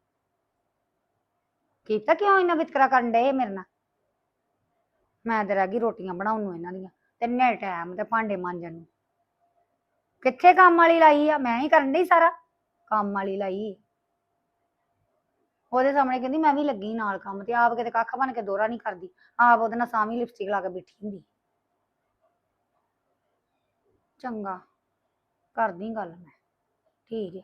ਕੀਤਾ ਕਿਉਂ ਇਹਨਾਂ ਵਿਤਕਰਾ ਕਰਨ ਡਏ ਮੇਰੇ ਨਾਲ? ਮੈਂ ਤੇ ਰਹਿ ਗਈ ਰੋਟੀਆਂ ਬਣਾਉਣ ਨੂੰ ਇਹਨਾਂ ਦੀਆਂ ਤਿੰਨੇ ਟਾਈਮ ਤੇ ਭਾਂਡੇ ਮਾਂਜਣ ਨੂੰ। ਕਿੱਥੇ ਕੰਮ ਵਾਲੀ ਲਾਈ ਆ? ਮੈਂ ਹੀ ਕਰਨ ਡਈ ਸਾਰਾ ਕੰਮ ਵਾਲੀ ਲਾਈ। ਉਹਦੇ ਸਾਹਮਣੇ ਕਹਿੰਦੀ, ਮੈਂ ਵੀ ਲੱਗੀ ਨਾਲ ਕੰਮ ਤੇ, ਆਪ ਕਿਤੇ ਕੱਖ ਬਣ ਕੇ ਦੋਰਾ ਨਹੀਂ ਕਰਦੀ। ਆਪ ਉਹਦੇ ਨਾਲ ਸਾਵੀਂ ਲਿਪਸਟਿਕ ਲਾ ਕੇ ਬੈਠੀ ਹੁੰਦੀ। ਚੰਗਾ, ਕਰਦੀ ਗੱਲ ਮੈਂ। ਠੀਕ ਹੈ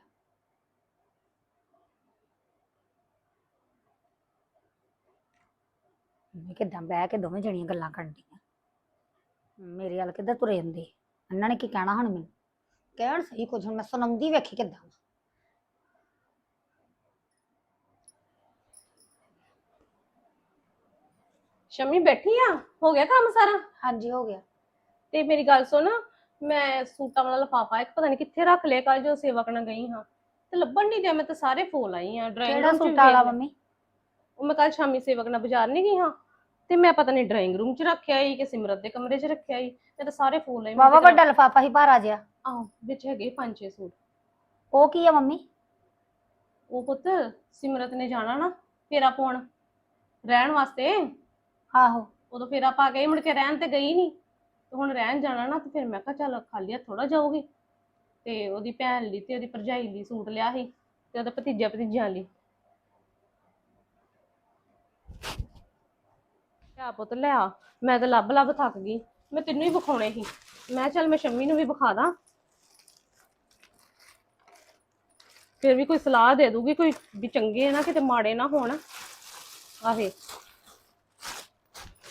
ਮੈਂ ਕਿਦਾਂ ਬਹਿ ਕੇ ਦੋਵੇਂ ਜਣੀਆਂ ਗੱਲਾਂ ਕਰਦੀਆਂ ਮੇਰੇ ਵੱਲ ਕਿੱਦਾਂ ਤੁਰੇ ਜਾਂਦੇ ਇਹਨਾਂ ਨੇ ਕੀ ਕਹਿਣਾ ਹੁਣ ਮੈਨੂੰ? ਕਹਿਣ ਸਹੀ ਕੁਝ ਹੁਣ ਮੈਂ ਸੁਣਾਉਂਦੀ ਵੇਖੀ ਕਿਦਾਂ ਸ਼ਮੀ ਬੈਠੀ ਆ? ਹੋ ਗਿਆ ਕੰਮ ਸਾਰਾ? ਹਾਂਜੀ ਹੋ ਗਿਆ। ਤੇ ਮੇਰੀ ਗੱਲ ਸੁਣ ਮੈਂ ਸੂਟਾਂ ਵਾਲਾ ਲਫਾਫਾ ਇੱਕ ਪਤਾ ਨਹੀਂ ਕਿੱਥੇ ਰੱਖ ਲਿਆ ਕੱਲ ਜੋ ਸੇਵਾ ਕਰਨ ਗਈ ਹਾਂ। ਤੇ ਲੱਭਣ ਨਹੀਂ ਦਿਆ ਮੈਂ ਤਾਂ ਸਾਰੇ ਫੋਲ ਆਈ ਆ ਡਰਾਇੰਗ ਕਿਹੜਾ ਸੂਟ ਵਾਲਾ। ਮੰਮੀ? ਉਹ ਮੈਂ ਕੱਲ ਸ਼ਾਮੀ ਸੇਵਕ ਨਾਲ ਬਾਜ਼ਾਰ ਨਹੀਂ ਗਈ ਹਾਂ ਤੇ ਮੈਂ ਪਤਾ ਨਹੀਂ ਡਰਾਇੰਗ ਰੂਮ ਚ ਰੱਖਿਆ ਹੀ ਕਿ ਸਿਮਰਤ ਦੇ ਕਮਰੇ ਚ ਰੱਖਿਆ ਹੀ ਮੈਂ ਤਾਂ ਸਾਰੇ ਫੋਲ ਆਈ ਵਾਵਾ ਵੱਡਾ ਲਫਾਫਾ ਹੀ ਭਾਰਾ ਜਿਹਾ ਆਹ ਵਿੱਚ ਹੈਗੇ ਪੰਜ ਛੇ ਸੂਟ। ਉਹ ਕੀ ਆ ਮੰਮੀ? ਉਹ ਪੁੱਤ ਸਿਮਰਤ ਨੇ ਜਾਣਾ ਨਾ ਫੇਰਾ ਪਾਉਣ ਰਹਿਣ ਵਾਸਤੇ। ਆਹੋ। ਉਦੋਂ ਫੇਰਾ ਪਾ ਕੇ ਮੁੜ ਕੇ ਰਹਿਣ ਤੇ ਗਈ ਨਹੀਂ ਤੇ ਹੁਣ ਰਹਿਣ ਜਾਣਾ ਨਾ ਤੇ ਫਿਰ ਮੈਂ ਕਿਹਾ ਚੱਲ ਖਾਲੀ ਥੋੜਾ ਜਾਊਗੀ। ਤੇ ਉਹਦੀ ਭੈਣ ਲਈ ਤੇ ਉਹਦੀ ਭਰਜਾਈ ਲਈ ਸੂਟ ਲਿਆ ਸੀ ਤੇ ਉਹਦਾ ਭਤੀਜਾ ਭਤੀਜਿਆਂ ਲਈ। ਆ ਪੁੱਤ ਲਿਆ। ਮੈਂ ਤਾਂ ਲੱਭ ਲੱਭ ਥੱਕ ਗਈ। ਮੈਂ ਤੈਨੂੰ ਹੀ ਵਿਖਾਉਣੇ ਸੀ। ਮੈਂ ਚੱਲ ਮੈਂ ਸ਼ੰਮੀ ਨੂੰ ਵੀ ਵਿਖਾ ਦਾਂ। ਫਿਰ ਵੀ ਕੋਈ ਸਲਾਹ ਦੇ ਦੂਗੀ ਕੋਈ ਵੀ ਚੰਗੇ ਨਾ ਕਿਤੇ ਮਾੜੇ ਨਾ ਹੋਣ। ਆਵੇ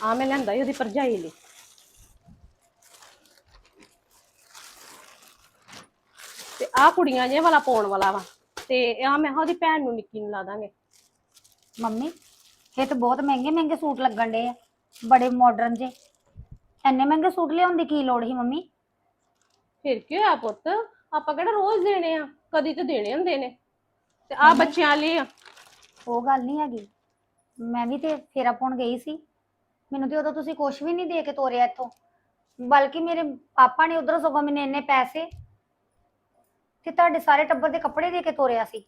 ਆ ਮੈਂ ਲੈਂਦਾ ਉਹਦੀ ਭਰਜਾਈ ਲਈ। ਤੇ ਆ ਕੁੜੀਆਂ ਜੇ ਵਾਲਾ ਪਾਉਣ ਵਾਲਾ ਵਾ ਤੇ ਆ ਮੈਂ ਉਹਦੀ ਭੈਣ ਨੂੰ ਨਿੱਕੀ ਨੂੰ ਲਾ ਦਾਂਗੇ। ਮੰਮੀ ਇਹ ਤਾਂ ਬਹੁਤ ਮਹਿੰਗੇ ਮਹਿੰਗੇ ਸੂਟ ਲੱਗਣ ਡੇ ਆ ਬੜੇ ਮਾਡਰਨ ਜੇ। ਇੰਨੇ ਮਹਿੰਗੇ ਸੂਟ ਲਿਆਉਣ ਦੀ ਕੀ ਲੋੜ ਸੀ ਮੰਮੀ? ਫਿਰ ਕੀ ਹੋਇਆ ਪੁੱਤ? ਆਪਾਂ ਕਿਹੜਾ ਰੋਜ਼ ਦੇਣੇ ਆ? ਕਦੀ ਤੇ ਦੇਣੇ ਹੁੰਦੇ ਨੇ। ਤੇ ਆ ਬੱਚਿਆਂ ਲਈ ਆ। ਉਹ ਗੱਲ ਨਹੀਂ ਹੈਗੀ। ਮੈਂ ਵੀ ਤੇ ਫੇਰਾ ਪਾਉਣ ਗਈ ਸੀ। ਮੈਨੂੰ ਤੇ ਉਦੋਂ ਤੁਸੀਂ ਕੁਝ ਵੀ ਨਹੀਂ ਦੇ ਕੇ ਤੋਰਿਆ ਇੱਥੋਂ। ਬਲਕਿ ਮੇਰੇ ਪਾਪਾ ਨੇ ਉਧਰੋਂ ਸਗੋਂ ਮੈਨੂੰ ਇੰਨੇ ਪੈਸੇ ਤੇ ਤੁਹਾਡੇ ਸਾਰੇ ਟੱਬਰ ਦੇ ਕੱਪੜੇ ਦੇ ਕੇ ਤੋਰਿਆ ਸੀ।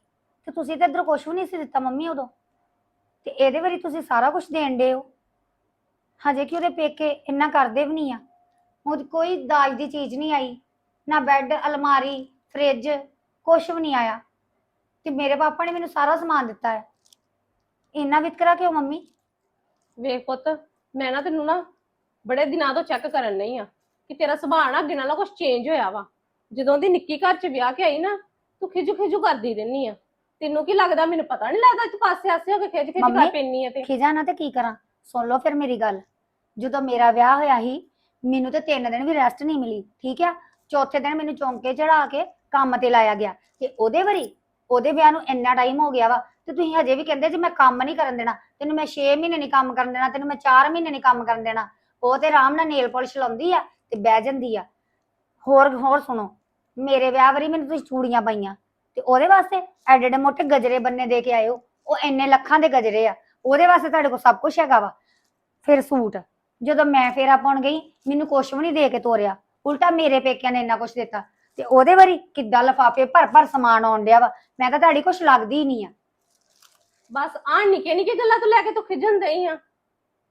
ਤੇ ਤੁਸੀਂ ਤੇ ਇਧਰੋਂ ਕੁਝ ਵੀ ਨਹੀਂ ਸੀ ਦਿੱਤਾ ਮੰਮੀ ਉਦੋਂ। ਤੇ ਇਹਦੇ ਵਾਰੀ ਤੁਸੀਂ ਸਾਰਾ ਕੁਝ ਦੇਣ ਦੇ ਹੋ। ਹਜੇ ਕਿ ਉਹਦੇ ਪੇਕੇ ਇੰਨਾ ਕਰਦੇ ਵੀ ਨਹੀਂ ਆ। ਉਹ ਕੋਈ ਦਾਜ ਦੀ ਚੀਜ਼ ਨਹੀਂ ਆਈ। ਨਾ ਬੈੱਡ ਅਲਮਾਰੀ ਫ੍ਰਿਜ ਕੁਝ ਵੀ ਨਹੀਂ ਆਇਆ। ਤੇ ਮੇਰੇ ਪਾਪਾ ਨੇ ਮੈਨੂੰ ਸਾਰਾ ਸਮਾਨ ਦਿੱਤਾ ਹੈ। ਇੰਨਾ ਵਿਤਕਰਾ ਕਿਉਂ ਮੰਮੀ? ਵੇਖ ਪੁੱਤ ਮੈਂ ਨਾ ਤੈਨੂੰ ਨਾ ਬੜੇ ਦਿਨਾਂ ਤੋਂ ਚੈੱਕ ਕਰਨ ਨਹੀਂ ਆ ਕਿ ਤੇਰਾ ਸੁਭਾਅ ਨਾ ਅੱਗੇ ਨਾਲੋਂ ਕੁਝ ਚੇਂਜ ਹੋਇਆ ਵਾ। ਜਦੋਂ ਦੀ ਨਿੱਕੀ ਘਰ ਚ ਵਿਆਹ ਕੇ ਆਈ ਨਾ ਤੂੰ ਖਿਜੂ ਖਿਜੂ ਕਰਦੀ ਰਹਿਨੀ ਆ। ਤੈਨੂੰ ਕੀ ਲੱਗਦਾ ਮੈਨੂੰ ਪਤਾ ਨਹੀਂ ਲੱਗਦਾ ਤੂੰ ਪਾਸੇ ਆਸੇ ਹੋ ਕੇ ਖਿਜ ਖਿਜ ਮੰਮੀ, ਕਰ ਪੈਣੀ ਆ ਤੇ। ਖਿਜਾ ਨਾ ਤੇ ਕੀ ਕਰਾਂ? ਸੁਣ ਲਓ ਫਿਰ ਮੇਰੀ ਗੱਲ। ਜਦੋਂ ਮੇਰਾ ਵਿਆਹ ਹੋਇਆ ਸੀ ਮੈਨੂੰ ਤੇ ਤਿੰਨ ਦਿਨ ਵੀ ਰੈਸਟ ਨਹੀਂ ਮਿਲੀ ਠੀਕ ਆ? ਚੌਥੇ ਦਿਨ ਮੈਨੂੰ ਚੌਂਕੇ ਚੜਾ ਕੇ ਕੰਮ ਤੇ ਲਾਇਆ ਗਿਆ ਤੇ ਉਹਦੇ ਵਾਰੀ ਉਹਦੇ ਵਿਆਹ ਨੂੰ ਇੰਨਾ ਟਾਈਮ ਹੋ ਗਿਆ ਵਾ ਤੇ ਤੁਸੀਂ ਹਜੇ ਵੀ ਕਹਿੰਦੇ ਜੇ ਮੈਂ ਕੰਮ ਨਹੀਂ ਕਰਨ ਦੇਣਾ, ਤੈਨੂੰ ਮੈਂ 6 ਮਹੀਨੇ ਨਹੀਂ ਕੰਮ ਕਰਨ ਦੇਣਾ, ਤੈਨੂੰ ਮੈਂ 4 ਮਹੀਨੇ ਨਹੀਂ ਕੰਮ ਕਰਨ ਦੇਣਾ, ਉਹ ਤੇ ਆਰਾਮ ਨਾਲ ਨੇਲ ਪਾਲਿਸ਼ ਲਾਉਂਦੀ ਆ ਤੇ ਬਹਿ ਜਾਂਦੀ ਆ। ਹੋਰ ਹੋਰ ਸੁਣੋ, ਮੇਰੇ ਵਿਆਹ ਵਾਰੀ ਮੈਨੂੰ ਤੁਸੀਂ ਚੂੜੀਆਂ ਪਾਈਆਂ ਤੇ ਉਹਦੇ ਵਾਸਤੇ ਐਡੇ ਐਡੇ ਮੋਟੇ ਗਜਰੇ ਬੰਨੇ ਦੇ ਕੇ ਆਏ ਹੋ ਉਹ ਇੰਨੇ ਲੱਖਾਂ ਦੇ ਗਜਰੇ ਆ, ਉਹਦੇ ਵਾਸਤੇ ਤੁਹਾਡੇ ਕੋਲ ਸਭ ਕੁਝ ਹੈਗਾ ਵਾ। ਫਿਰ ਸੂਟ, ਜਦੋਂ ਮੈਂ ਫੇਰਾ ਪਾਉਣ ਗਈ, ਮੈਨੂੰ ਕੁਛ ਵੀ ਨਹੀਂ ਦੇ ਕੇ ਤੋਰਿਆ। ਉਲਟਾ ਮੇਰੇ ਪੇਕਿਆਂ ਨੇ ਇੰਨਾ ਕੁਛ ਦਿੱਤਾ। ਤੇ ਉਹਦੇ ਵਾਰੀ ਕਿੱਦਾਂ ਲਫਾਫੇ ਭਰ ਭਰ ਸਮਾਨ ਆਉਣ ਡਿਆ ਵਾ? ਮੈਂ ਕਿਹਾ ਤੁਹਾਡੀ ਕੁਛ ਲੱਗਦੀ ਹੀ ਨਹੀਂ ਆ। ਬਸ ਆ ਨਿੱਕੇ ਨਿੱਕੇ ਗੱਲਾਂ ਤੋਂ ਲੈ ਕੇ ਤੂੰ ਖਿਜਣ ਦਈ ਆ।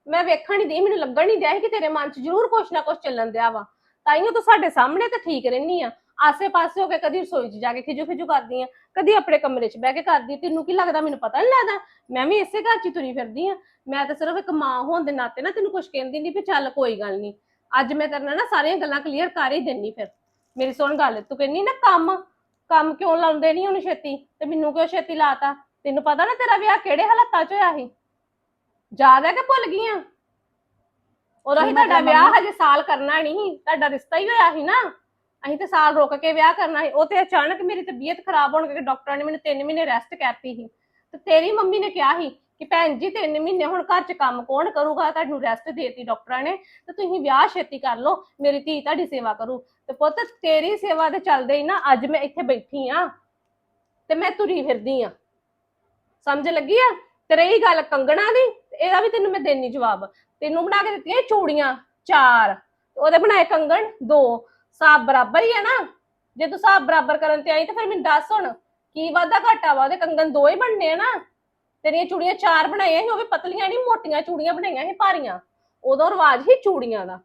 ਮੈਂ ਵੇਖਣ ਨਹੀਂ ਦਈ ਮੈਨੂੰ ਲੱਗਣ ਨਹੀਂ ਦਿਆ ਸੀ ਕਿ ਤੇਰੇ ਮਨ 'ਚ ਜ਼ਰੂਰ ਕੁਛ ਨਾ ਕੁਛ ਚੱਲਣ ਦਿਆ ਵਾ। ਤਾਈਓ ਤੂੰ ਸਾਡੇ ਸਾਹਮਣੇ ਤੇ ਠੀਕ ਰਹਿਨੀ ਆ। ਆਸੇ ਪਾਸੇ ਹੋ ਕੇ ਕਦੀ ਰਸੋਈ 'ਚ ਜਾ ਕੇ ਖਿਜੂ ਖਿਜੂ ਕਰਦੀ ਆ, ਕਦੀ ਆਪਣੇ ਕਮਰੇ 'ਚ ਬਹਿ ਕੇ ਕਰਦੀ ਤੈਨੂੰ ਕੀ ਲੱਗਦਾ, ਮੈਨੂੰ ਪਤਾ ਨਹੀਂ ਲੱਗਦਾ? ਮੈਂ ਵੀ ਇਸੇ ਘਰ 'ਚ ਹੀ ਤੁਰੀ ਫਿਰਦੀ ਆ। ਮੈਂ ਤਾਂ ਸਿਰਫ ਇੱਕ ਮਾਂ ਹੋਣ ਦੇ ਨਾਤੇ ਨਾ ਤੈਨੂੰ ਕੁਛ ਕਹਿੰਦੀ ਨਹੀਂ ਵੀ ਚੱਲ ਕੋਈ ਗੱਲ ਨਹੀਂ ਅੱਜ ਮੈਂ ਤੇਰੇ ਨਾਲ ਨਾ ਸਾਰੀਆਂ ਗੱਲਾਂ ਕਲੀਅਰ ਕਰ ਹੀ ਦਿੰਨੀ ਫਿਰ। ਮੇਰੀ ਸੁਣ ਗੱਲ ਤੂੰ ਕਹਿੰਨੀ ਨਾ ਕੰਮ ਕੰਮ ਕਿਉਂ ਲਾਉਂਦੇ ਨਹੀਂ ਉਹਨੂੰ ਛੇਤੀ? ਤੇ ਮੈਨੂੰ ਕਿਉਂ ਛੇਤੀ ਲਾਤਾ? ਤੈਨੂੰ ਪਤਾ ਨਾ ਤੇਰਾ ਵਿਆਹ ਕਿਹੜੇ ਹਾਲਾਤਾਂ 'ਚ ਹੋਇਆ ਸੀ? ਯਾਦ ਹੈ ਕਿ ਭੁੱਲ ਗਈ ਆ ਉਹਦਾ ਹੀ ਤੁਹਾਡਾ ਵਿਆਹ? ਹਜੇ ਸਾਲ ਕਰਨਾ ਨਹੀਂ ਤੁਹਾਡਾ ਰਿਸ਼ਤਾ ਹੀ ਹੋਇਆ ਸੀ ਨਾ। ਅਸੀਂ ਤੇ ਸਾਲ ਰੁਕ ਕੇ ਵਿਆਹ ਕਰਨਾ ਸੀ। ਉਹ ਤੇ ਅਚਾਨਕ ਮੇਰੀ ਤਬੀਅਤ ਖਰਾਬ ਹੋਣ ਕਰਕੇ ਡਾਕਟਰਾਂ ਨੇ ਮੈਨੂੰ 3 ਮਹੀਨੇ ਰੈਸਟ ਕਹਿਤੀ ਸੀ। ਤੇ ਤੇਰੀ ਮੰਮੀ ਨੇ ਕਿਹਾ ਸੀ ਕਿ ਭੈਣ ਜੀ 3 ਮਹੀਨੇ ਹੁਣ ਘਰ 'ਚ ਕੰਮ ਕੌਣ ਕਰੂਗਾ? ਤੁਹਾਨੂੰ ਰੈਸਟ ਦੇਤੀ ਡਾਕਟਰਾਂ ਨੇ, ਤੇ ਤੁਸੀਂ ਵਿਆਹ ਛੇਤੀ ਕਰ ਲਓ, ਮੇਰੀ ਧੀ ਤੁਹਾਡੀ ਸੇਵਾ ਕਰੂ। ਤੇ ਪੁੱਤ, ਤੇਰੀ ਸੇਵਾ ਦੇ ਚੱਲਦੇ ਹੀ ਨਾ, ਅੱਜ ਮੈਂ ਇੱਥੇ ਬੈਠੀ ਆ, ਤੇ ਮੈਂ ਤੁਰੀ ਫਿਰਦੀ ਆ। ਸਮਝ ਲੱਗੀ ਆ? ਤੇ ਰਹੀ ਗੱਲ ਕੰਗਣਾ ਦੀ ਇਹਦਾ ਵੀ ਤੈਨੂੰ ਮੈਂ ਦੇਣੀ ਜਵਾਬ। ਤੈਨੂੰ ਬਣਾ ਕੇ ਦਿੱਤੀਆਂ ਚੂੜੀਆਂ, ਚਾਰ। ਤੇ ਉਹਦੇ ਬਣਾਏ ਕੰਗਣ, ਦੋ। ਹਿਸਾਬ ਬਰਾਬਰ ਹੀ ਆ ਨਾ? ਜੇ ਤੂੰ ਹਿਸਾਬ ਬਰਾਬਰ ਕਰਨ ਤੇ ਆਈ, ਤਾਂ ਫਿਰ ਮੈਨੂੰ ਦੱਸ ਹੁਣ, ਕੀ ਵਾਧਾ ਘਾਟਾ ਵਾ? ਉਹਦੇ ਕੰਗਣ ਦੋ ਹੀ ਬਣਨੇ ਆ ਨਾ? ਤੇਰੀਆਂ ਚੂੜੀਆਂ ਚਾਰ ਬਣਾਈਆਂ ਸੀ, ਉਹ ਵੀ ਪਤਲੀਆਂ ਨਹੀਂ, ਮੋਟੀਆਂ ਚੂੜੀਆਂ ਬਣਾਈਆਂ ਸੀ ਭਾਰੀਆਂ। ਉਦੋਂ ਰਿਵਾਜ ਸੀ ਚੂੜੀਆਂ ਦਾ।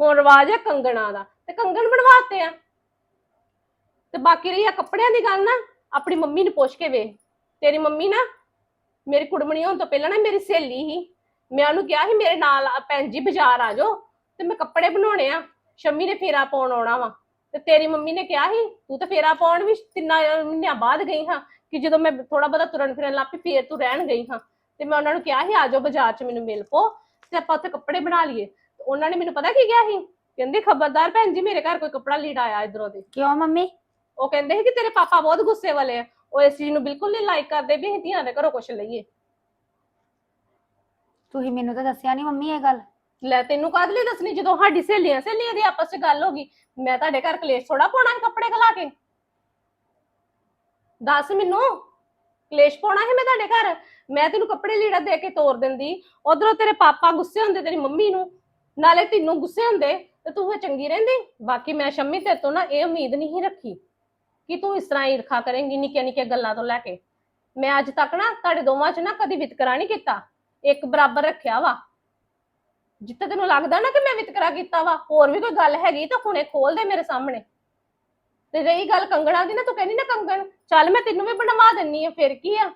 ਹੁਣ ਰਿਵਾਜ ਹੈ ਕੰਗਣਾ ਦਾ। ਤੇ ਕੰਗਣ ਬਣਵਾਤੇ ਆ। ਤੇ ਬਾਕੀ ਰਹੀ ਆ ਕੱਪੜਿਆਂ ਦੀ ਗੱਲ ਨਾ, ਆਪਣੀ ਮੰਮੀ ਨੂੰ ਪੁੱਛ ਕੇ ਵੇਖ। ਤੇਰੀ ਮੰਮੀ ਨਾ, ਮੇਰੀ ਕੁੜਮਣੀ ਹੋਣ ਤੋਂ ਪਹਿਲਾਂ ਨਾ ਮੇਰੀ ਸਹੇਲੀ ਸੀ। ਮੈਂ ਉਹਨੂੰ ਕਿਹਾ ਸੀ, ਮੇਰੇ ਨਾਲ ਭੈਣ ਜੀ ਬਾਜ਼ਾਰ ਆ ਜਾਓ, ਤੇ ਮੈਂ ਕੱਪੜੇ ਬਣਾਉਣੇ ਆ। ਸ਼ੰਮੀ ਨੇ ਫੇਰਾ ਪਾਉਣ ਆਉਣਾ ਵਾ। ਤੇ ਤੇਰੀ ਮੰਮੀ ਨੇ ਕਿਹਾ ਸੀ, ਤੂੰ ਤਾਂ ਫੇਰਾ ਪਾਉਣ ਵੀ ਤਿੰਨਾਂ ਮਹੀਨਿਆਂ ਬਾਅਦ ਗਈ ਹਾਂ। ਕਿ ਜਦੋਂ ਮੈਂ ਥੋੜਾ ਬਹੁਤਾ ਤੁਰਨ ਫਿਰਨ ਲੱਗ ਪਈ ਫੇਰ ਤੂੰ ਰਹਿਣ ਗਈ ਹਾਂ। ਤੇ ਮੈਂ ਉਹਨਾਂ ਨੂੰ ਕਿਹਾ ਸੀ ਆ ਜਾਓ ਬਾਜ਼ਾਰ 'ਚ ਮੈਨੂੰ ਮਿਲ ਪੋ ਤੇ ਆਪਾਂ ਉੱਥੇ ਕੱਪੜੇ ਬਣਾ ਲਈਏ। ਤੇ ਉਹਨਾਂ ਨੇ ਮੈਨੂੰ ਪਤਾ ਕੀ ਕਿਹਾ ਸੀ? ਕਹਿੰਦੀ ਖਬਰਦਾਰ ਭੈਣ ਜੀ ਮੇਰੇ ਘਰ ਕੋਈ ਕੱਪੜਾ ਲੀੜਾ ਆਇਆ ਇਧਰੋਂ ਦੇ। ਕਿਉਂ ਮੰਮੀ? ਉਹ ਕਹਿੰਦੇ ਸੀ ਕਿ ਤੇਰੇ ਪਾਪਾ ਬਹੁਤ ਗੁੱਸੇ ਵਾਲੇ ਆ। ਉਹ ਇਸ ਚੀਜ਼ ਨੂੰ ਬਿਲਕੁਲ ਨਹੀਂ ਲਾਈਕ ਕਰਦੇ ਵੀ ਅਸੀਂ ਧੀਆਂ ਦੇ ਘਰੋਂ ਕੁਛ ਲਈਏ। ਤੁਸੀਂ ਮੈਨੂੰ ਤਾਂ ਦੱਸਿਆ ਨਹੀਂ ਮੰਮੀ ਇਹ ਗੱਲ। ਲੈ ਤੈਨੂੰ ਕਾਹਦੇ ਲਈ ਦੱਸਣੀ? ਜਦੋਂ ਸਾਡੀ ਸਹੇਲੀਆਂ ਸਹੇਲੀਆਂ ਦੀ ਆਪਸ ਚ ਗੱਲ ਹੋ ਗਈ ਮੈਂ ਤੁਹਾਡੇ ਘਰ ਕਲੇਸ਼ ਥੋੜਾ ਪਾਉਣਾ ਸੀ ਕੱਪੜੇ ਖਲਾ ਕੇ? ਦੱਸ ਮੈਨੂੰ। ਕਲੇਸ਼ ਪਾਉਣਾ ਸੀ ਮੈਂ ਤੁਹਾਡੇ ਘਰ? ਮੈਂ ਤੈਨੂੰ ਕੱਪੜੇ ਲੀੜਾ ਦੇ ਕੇ ਤੋਰ ਦਿੰਦੀ। ਉਧਰੋਂ ਤੇਰੇ ਪਾਪਾ ਗੁੱਸੇ ਹੁੰਦੇ, ਤੇਰੀ ਮੰਮੀ ਨੂੰ। ਨਾਲੇ ਤੈਨੂੰ ਗੁੱਸੇ ਹੁੰਦੇ, ਤੇ ਤੂੰ ਫੇ ਚੰਗੀ ਰਹਿੰਦੀ। ਬਾਕੀ ਮੈਂ ਸ਼ੰਮੀ ਤੇਰੇ ਤੋਂ ਨਾ ਇਹ ਉਮੀਦ ਨਹੀਂ ਰੱਖੀ ਕਿ ਤੂੰ ਇਸ ਤਰ੍ਹਾਂ ਈਰਖਾ ਕਰੇਂਗੀ ਨਿੱਕੀਆਂ ਨਿੱਕੀਆਂ ਗੱਲਾਂ ਤੋਂ ਲੈ ਕੇ। ਮੈਂ ਅੱਜ ਤੱਕ ਨਾ ਤੁਹਾਡੇ ਦੋਵਾਂ 'ਚ ਨਾ ਕਦੀ ਵਿਤਕਰਾ ਨਹੀਂ ਕੀਤਾ। ਇੱਕ ਬਰਾਬਰ ਰੱਖਿਆ ਵਾ। ਜਿੱਥੇ ਤੈਨੂੰ ਲੱਗਦਾ ਨਾ ਕਿ ਮੈਂ ਵਿਤਕਰਾ ਕੀਤਾ ਵਾ, ਹੋਰ ਵੀ ਕੋਈ ਗੱਲ ਹੈਗੀ ਤਾਂ ਹੁਣੇ ਖੋਲ ਦੇ ਮੇਰੇ ਸਾਹਮਣੇ। ਤੇ ਰਹੀ ਗੱਲ ਕੰਗਣਾ ਦੀ ਨਾ, ਤੂੰ ਕਹਿੰਦੀ ਨਾ ਕੰਗਣ, ਚੱਲ ਮੈਂ ਤੈਨੂੰ ਵੀ ਬਣਵਾ ਦਿੰਨੀ ਆ, ਫਿਰ ਕੀ ਆ?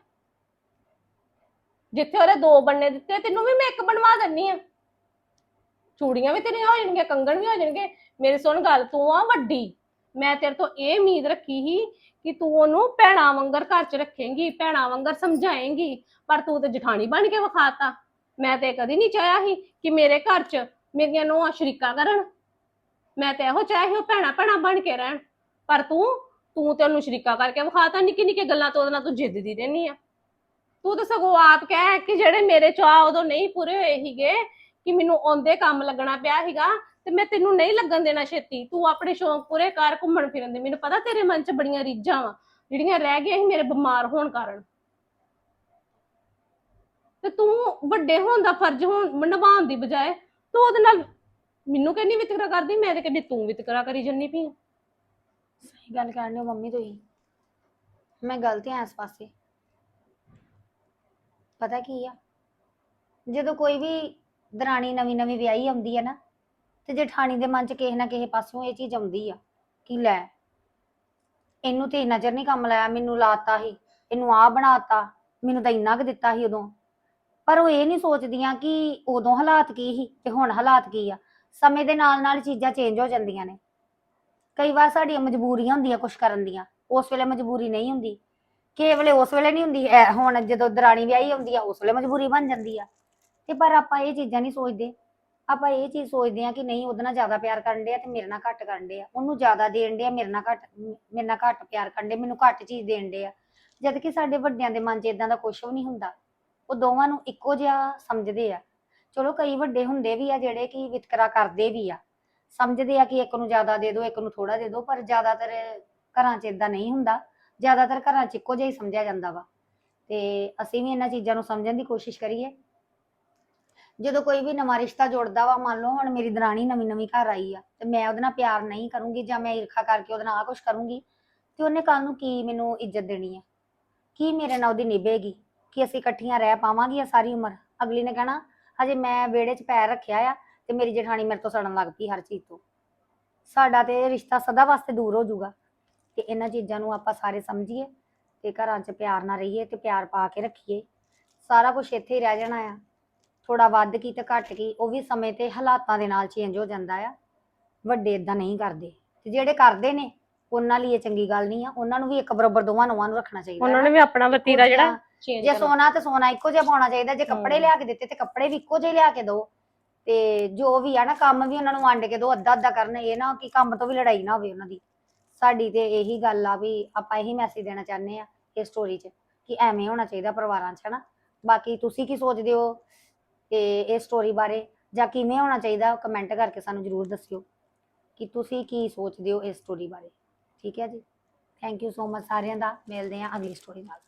ਜਿੱਥੇ ਉਹਦੇ ਦੋ ਬੰਨੇ ਦਿੱਤੇ, ਤੈਨੂੰ ਵੀ ਮੈਂ ਇੱਕ ਬਣਵਾ ਦਿੰਨੀ ਆ। ਚੂੜੀਆਂ ਵੀ ਤੇਰੀਆਂ ਹੋ ਜਾਣਗੀਆਂ, ਕੰਗਣ ਵੀ ਹੋ ਜਾਣਗੇ। ਮੇਰੀ ਸੁਣ ਗੱਲ, ਤੂੰ ਆ ਵੱਡੀ। ਮੈਂ ਤੇਰੇ ਤੋਂ ਇਹ ਉਮੀਦ ਰੱਖੀ ਸੀ ਕਿ ਤੂੰ ਉਹਨੂੰ ਭੈਣਾ ਵਾਂਗਰ ਘਰ 'ਚ ਰੱਖੇਂਗੀ, ਭੈਣਾ ਵਾਂਗਰ ਸਮਝਾਏਂਗੀ, ਪਰ ਤੂੰ ਤੇ ਜਠਾਣੀ ਬਣ ਕੇ ਵਿਖਾਤਾ। ਮੈਂ ਤੇ ਕਦੀ ਨਹੀਂ ਚਾਹਿਆ ਸੀ ਕਿ ਮੇਰੇ ਘਰ 'ਚ ਮੇਰੀਆਂ ਨੂੰਹਾਂ ਸ਼ਰੀਕਾ ਕਰਨ। ਮੈਂ ਤੇ ਇਹੋ ਚਾਹਿਆ ਸੀ ਉਹ ਭੈਣਾ ਭੈਣਾ ਬਣ ਕੇ ਰਹਿਣ। ਪਰ ਤੂੰ ਤੂੰ ਤੇ ਉਹਨੂੰ ਸ਼ਰੀਕਾ ਕਰਕੇ ਵਿਖਾਤਾ ਨਿੱਕੀ ਨਿੱਕੀ ਗੱਲਾਂ ਤੋਂ ਉਹਦੇ ਨਾਲ ਤੂੰ ਜਿੱਦਦੀ ਰਹਿਨੀ ਆ। ਤੂੰ ਤਾਂ ਸਗੋਂ ਆਪ ਕਹਿ ਕਿ ਜਿਹੜੇ ਮੇਰੇ ਚਾਅ ਉਦੋਂ ਨਹੀਂ ਪੂਰੇ ਹੋਏ ਸੀਗੇ ਕਿ ਮੈਨੂੰ ਆਉਂਦੇ ਕੰਮ ਲੱਗਣਾ ਪਿਆ ਸੀਗਾ ਤੇ ਮੈਂ ਤੈਨੂੰ ਨਹੀਂ ਲੱਗਣ ਦੇਣਾ ਛੇਤੀ। ਤੂੰ ਆਪਣੇ ਸ਼ੌਂਕ ਪੂਰੇ ਕਰ ਘੁੰਮਣ ਫਿਰਨ ਦੇ। ਮੈਨੂੰ ਪਤਾ ਤੇਰੇ ਮਨ 'ਚ ਬੜੀਆਂ ਰੀਝਾਂ ਵਾ, ਜਿਹੜੀਆਂ ਰਹਿ ਗਈਆਂ ਸੀ ਮੇਰੇ ਬਿਮਾਰ ਹੋਣ ਕਾਰਨ। ਤੇ ਤੂੰ ਵੱਡੇ ਹੋਣ ਦਾ ਫਰਜ਼ ਹੋਣ, ਨਿਭਾਉਣ ਦੀ ਬਜਾਏ ਤੂੰ ਉਹਦੇ ਨਾਲ ਮੈਨੂੰ ਕਹਿੰਦੀ ਵਿਤਕਰਾ ਕਰਦੀ, ਮੈਂ ਤੇ ਕਹਿੰਦੀ ਤੂੰ ਵਿਤਕਰਾ ਕਰੀ ਜੰਨੀ ਪਈ ਆਂ। ਗੱਲ ਕਰਨ ਹੋ ਮੰਮੀ ਤੁਸੀਂ? ਮੈਂ ਗਲਤ ਹਾਂ ਇਸ ਪਾਸੇ। ਪਤਾ ਕੀ ਆ? ਜਦੋਂ ਕੋਈ ਵੀ ਦਰਾਣੀ ਨਵੀਂ ਨਵੀਂ ਵਿਆਹੀ ਆਉਂਦੀ ਹੈ ਨਾ, ਤੇ ਜਠਾਣੀ ਦੇ ਮਨ 'ਚ ਕਿਸੇ ਨਾ ਕਿਸੇ ਪਾਸਿਓਂ ਇਹ ਚੀਜ਼ ਆਉਂਦੀ ਆ ਕਿ ਲੈ, ਇਹਨੂੰ ਤੇ ਨਜ਼ਰ ਨਹੀਂ ਕੰਮ ਲਾਇਆ, ਮੈਨੂੰ ਲਾਤਾ ਸੀ, ਇਹਨੂੰ ਆ ਬਣਾਤਾ, ਮੈਨੂੰ ਤਾਂ ਇੰਨਾ ਕੁ ਦਿੱਤਾ ਸੀ ਉਦੋਂ। ਪਰ ਉਹ ਇਹ ਨਹੀਂ ਸੋਚਦੀਆਂ ਕਿ ਉਦੋਂ ਹਾਲਾਤ ਕੀ ਸੀ ਤੇ ਹੁਣ ਹਾਲਾਤ ਕੀ ਆ। ਸਮੇਂ ਦੇ ਨਾਲ ਨਾਲ ਚੀਜ਼ਾਂ ਚੇਂਜ ਹੋ ਜਾਂਦੀਆਂ ਨੇ। ਕਈ ਵਾਰ ਸਾਡੀਆਂ ਮਜਬੂਰੀਆਂ ਹੁੰਦੀਆਂ ਕੁਝ ਕਰਨ ਦੀਆਂ, ਉਸ ਵੇਲੇ ਮਜਬੂਰੀ ਨਹੀਂ ਹੁੰਦੀ। ਕਿਸੇ ਉਸ ਵੇਲੇ ਨਹੀਂ ਹੁੰਦੀ, ਐ ਹੁਣ ਜਦੋਂ ਦਰਾਣੀ ਵਿਆਹੀ ਹੁੰਦੀ ਆ, ਉਸ ਵੇਲੇ ਮਜਬੂਰੀ ਬਣ ਜਾਂਦੀ ਆ। ਤੇ ਪਰ ਆਪਾਂ ਇਹ ਚੀਜ਼ਾਂ ਨਹੀਂ ਸੋਚਦੇ। ਆਪਾਂ ਇਹ ਚੀਜ਼ ਸੋਚਦੇ ਆ ਕਿ ਨਹੀਂ, ਉਹਦੇ ਨਾਲ ਜ਼ਿਆਦਾ ਪਿਆਰ ਕਰਨ ਦੇ ਆ ਤੇ ਮੇਰੇ ਨਾਲ ਘੱਟ ਕਰਨ ਦੇ ਆ। ਉਹਨੂੰ ਜ਼ਿਆਦਾ ਦੇਣ ਦੇ ਆ, ਮੇਰੇ ਨਾਲ ਘੱਟ, ਮੇਰੇ ਨਾਲ ਘੱਟ ਪਿਆਰ ਕਰਨ ਦੇ ਮੈਨੂੰ ਘੱਟ ਚੀਜ਼ ਦੇਣ ਦੇ ਆ। ਜਦ ਕਿ ਸਾਡੇ ਵੱਡਿਆਂ ਦੇ ਮਨ 'ਚ ਇਦਾਂ ਦਾ ਕੁਝ ਵੀ ਨਹੀਂ ਹੁੰਦਾ। ਉਹ ਦੋਵਾਂ ਨੂੰ ਇੱਕੋ ਜਿਹਾ ਸਮਝਦੇ ਆ। ਚਲੋ ਕਈ ਵੱਡੇ ਹੁੰਦੇ ਵੀ ਆ ਜਿਹੜੇ ਕਿ ਵਿਤਕਰਾ ਕਰਦੇ ਵੀ ਆ। ਸਮਝਦੇ ਆ ਕਿ ਇੱਕ ਨੂੰ ਜ਼ਿਆਦਾ ਦੇ ਦਿਓ, ਇੱਕ ਨੂੰ ਥੋੜਾ ਦੇ ਦਿਓ, ਪਰ ਜ਼ਿਆਦਾਤਰ ਘਰਾਂ 'ਚ ਇਦਾਂ ਨਹੀਂ ਹੁੰਦਾ। ਜ਼ਿਆਦਾਤਰ ਘਰਾਂ 'ਚ ਇੱਕੋ ਜਿਹਾ ਹੀ ਸਮਝਿਆ ਜਾਂਦਾ ਵਾ। ਤੇ ਅਸੀਂ ਵੀ ਇਹਨਾਂ ਚੀਜ਼ਾਂ ਨੂੰ ਸਮਝਣ ਦੀ ਕੋਸ਼ਿਸ਼ ਕਰੀਏ। ਜਦੋਂ ਕੋਈ ਵੀ ਨਵਾਂ ਰਿਸ਼ਤਾ ਜੋੜਦਾ ਵਾ, ਮੰਨ ਲਓ ਹੁਣ ਮੇਰੀ ਦਰਾਣੀ ਨਵੀਂ ਨਵੀਂ ਘਰ ਆਈ ਆ, ਤੇ ਮੈਂ ਉਹਦੇ ਨਾਲ ਪਿਆਰ ਨਹੀਂ ਕਰੂੰਗੀ ਜਾਂ ਮੈਂ ਈਰਖਾ ਕਰਕੇ ਉਹਦੇ ਨਾਲ ਆ ਕੁਝ ਕਰੂੰਗੀ, ਤੇ ਉਹਨੇ ਕੱਲ ਨੂੰ ਕੀ ਮੈਨੂੰ ਇੱਜ਼ਤ ਦੇਣੀ ਆ? ਕੀ ਮੇਰੇ ਨਾਲ ਉਹਦੀ ਨਿਭੇਗੀ? ਕਿ ਅਸੀਂ ਇਕੱਠੀਆਂ ਰਹਿ ਪਾਵਾਂਗੀਆਂ ਸਾਰੀ ਉਮਰ? ਅਗਲੀ ਨੇ ਕਹਿਣਾ, ਹਜੇ ਮੈਂ ਵਿਹੜੇ 'ਚ ਪੈਰ ਰੱਖਿਆ ਆ ਤੇ ਮੇਰੀ ਜਠਾਣੀ ਮੇਰੇ ਤੋਂ ਸੜਨ ਲੱਗ ਪਈ ਹਰ ਚੀਜ਼ ਤੋਂ। ਸਾਡਾ ਤੇ ਰਿਸ਼ਤਾ ਸਦਾ ਵਾਸਤੇ ਦੂਰ ਹੋ ਜਾਊਗਾ। ਤੇ ਇਹਨਾਂ ਚੀਜ਼ਾਂ ਨੂੰ ਆਪਾਂ ਸਾਰੇ ਸਮਝੀਏ ਤੇ ਘਰਾਂ 'ਚ ਪਿਆਰ ਨਾਲ ਰਹੀਏ ਤੇ ਪਿਆਰ ਪਾ ਕੇ ਰੱਖੀਏ। ਸਾਰਾ ਕੁਝ ਇੱਥੇ ਹੀ ਰਹਿ ਜਾਣਾ ਆ। ਥੋੜਾ ਵੱਧ ਕੀ ਤੇ ਘੱਟ ਕੀ ਉਹ ਵੀ ਸਮੇਂ ਤੇ ਹਾਲਾਤਾਂ ਦੇ ਨਾਲ ਚੇਂਜ ਹੋ ਜਾਂਦਾ ਆ। ਵੱਡੇ ਇਦਾਂ ਨਹੀਂ ਕਰਦੇ। ਤੇ ਜਿਹੜੇ ਕਰਦੇ ਨੇ ਉਹਨਾਂ ਲਈ ਇਹ ਚੰਗੀ ਗੱਲ ਨਹੀਂ ਆ। ਉਹਨਾਂ ਨੂੰ ਵੀ ਇੱਕ ਬਰਾਬਰ ਦੋਵਾਂ ਨੂੰਹਾਂ ਨੂੰ ਰੱਖਣਾ ਚਾਹੀਦਾ ਉਹਨਾਂ। ਨੇ ਵੀ ਆਪਣਾ ਵਤੀਰਾ ਜਿਹੜਾ ਜੇ ਸੋਨਾ ਤੇ ਸੋਨਾ ਇੱਕੋ ਜਿਹਾ ਪਾਉਣਾ ਚਾਹੀਦਾ। ਜੇ ਕੱਪੜੇ। ਲਿਆ ਕੇ ਦਿੱਤੇ ਤੇ ਕੱਪੜੇ ਵੀ ਇੱਕੋ ਜਿਹੇ ਲਿਆ ਕੇ ਦਿਓ। ਤੇ ਜੋ ਵੀ ਆ ਨਾ ਕੰਮ ਵੀ ਉਹਨਾਂ ਨੂੰ ਵੰਡ ਕੇ ਦੋ ਅੱਧਾ ਅੱਧਾ ਕਰਨ, ਇਹ ਨਾ ਕਿ ਕੰਮ ਤੋਂ ਵੀ ਲੜਾਈ ਨਾ ਹੋਵੇ ਉਹਨਾਂ ਦੀ। ਸਾਡੀ ਤੇ ਇਹੀ ਗੱਲ ਆ ਵੀ ਆਪਾਂ ਇਹੀ ਮੈਸੇਜ ਦੇਣਾ ਚਾਹੁੰਦੇ ਆ ਇਸ ਸਟੋਰੀ 'ਚ ਕਿ ਐਵੇਂ ਹੋਣਾ ਚਾਹੀਦਾ ਪਰਿਵਾਰਾਂ 'ਚ, ਹਨਾ? ਬਾਕੀ ਤੁਸੀਂ ਕੀ ਸੋਚਦੇ ਹੋ ਤੇ ਇਸ ਸਟੋਰੀ ਬਾਰੇ ਜਾਂ ਕਿਵੇਂ ਹੋਣਾ ਚਾਹੀਦਾ ਕਮੈਂਟ ਕਰਕੇ ਸਾਨੂੰ ਜਰੂਰ ਦੱਸਿਓ। ਕਿ ਤੁਸੀਂ ਕੀ ਸੋਚਦੇ ਹੋ ਇਸ ਸਟੋਰੀ ਬਾਰੇ? ਠੀਕ ਹੈ ਜੀ? ਥੈਂਕ ਯੂ ਸੋ ਮਚ ਸਾਰਿਆਂ ਦਾ। ਮਿਲਦੇ ਹਾਂ ਅਗਲੀ ਸਟੋਰੀ ਨਾਲ।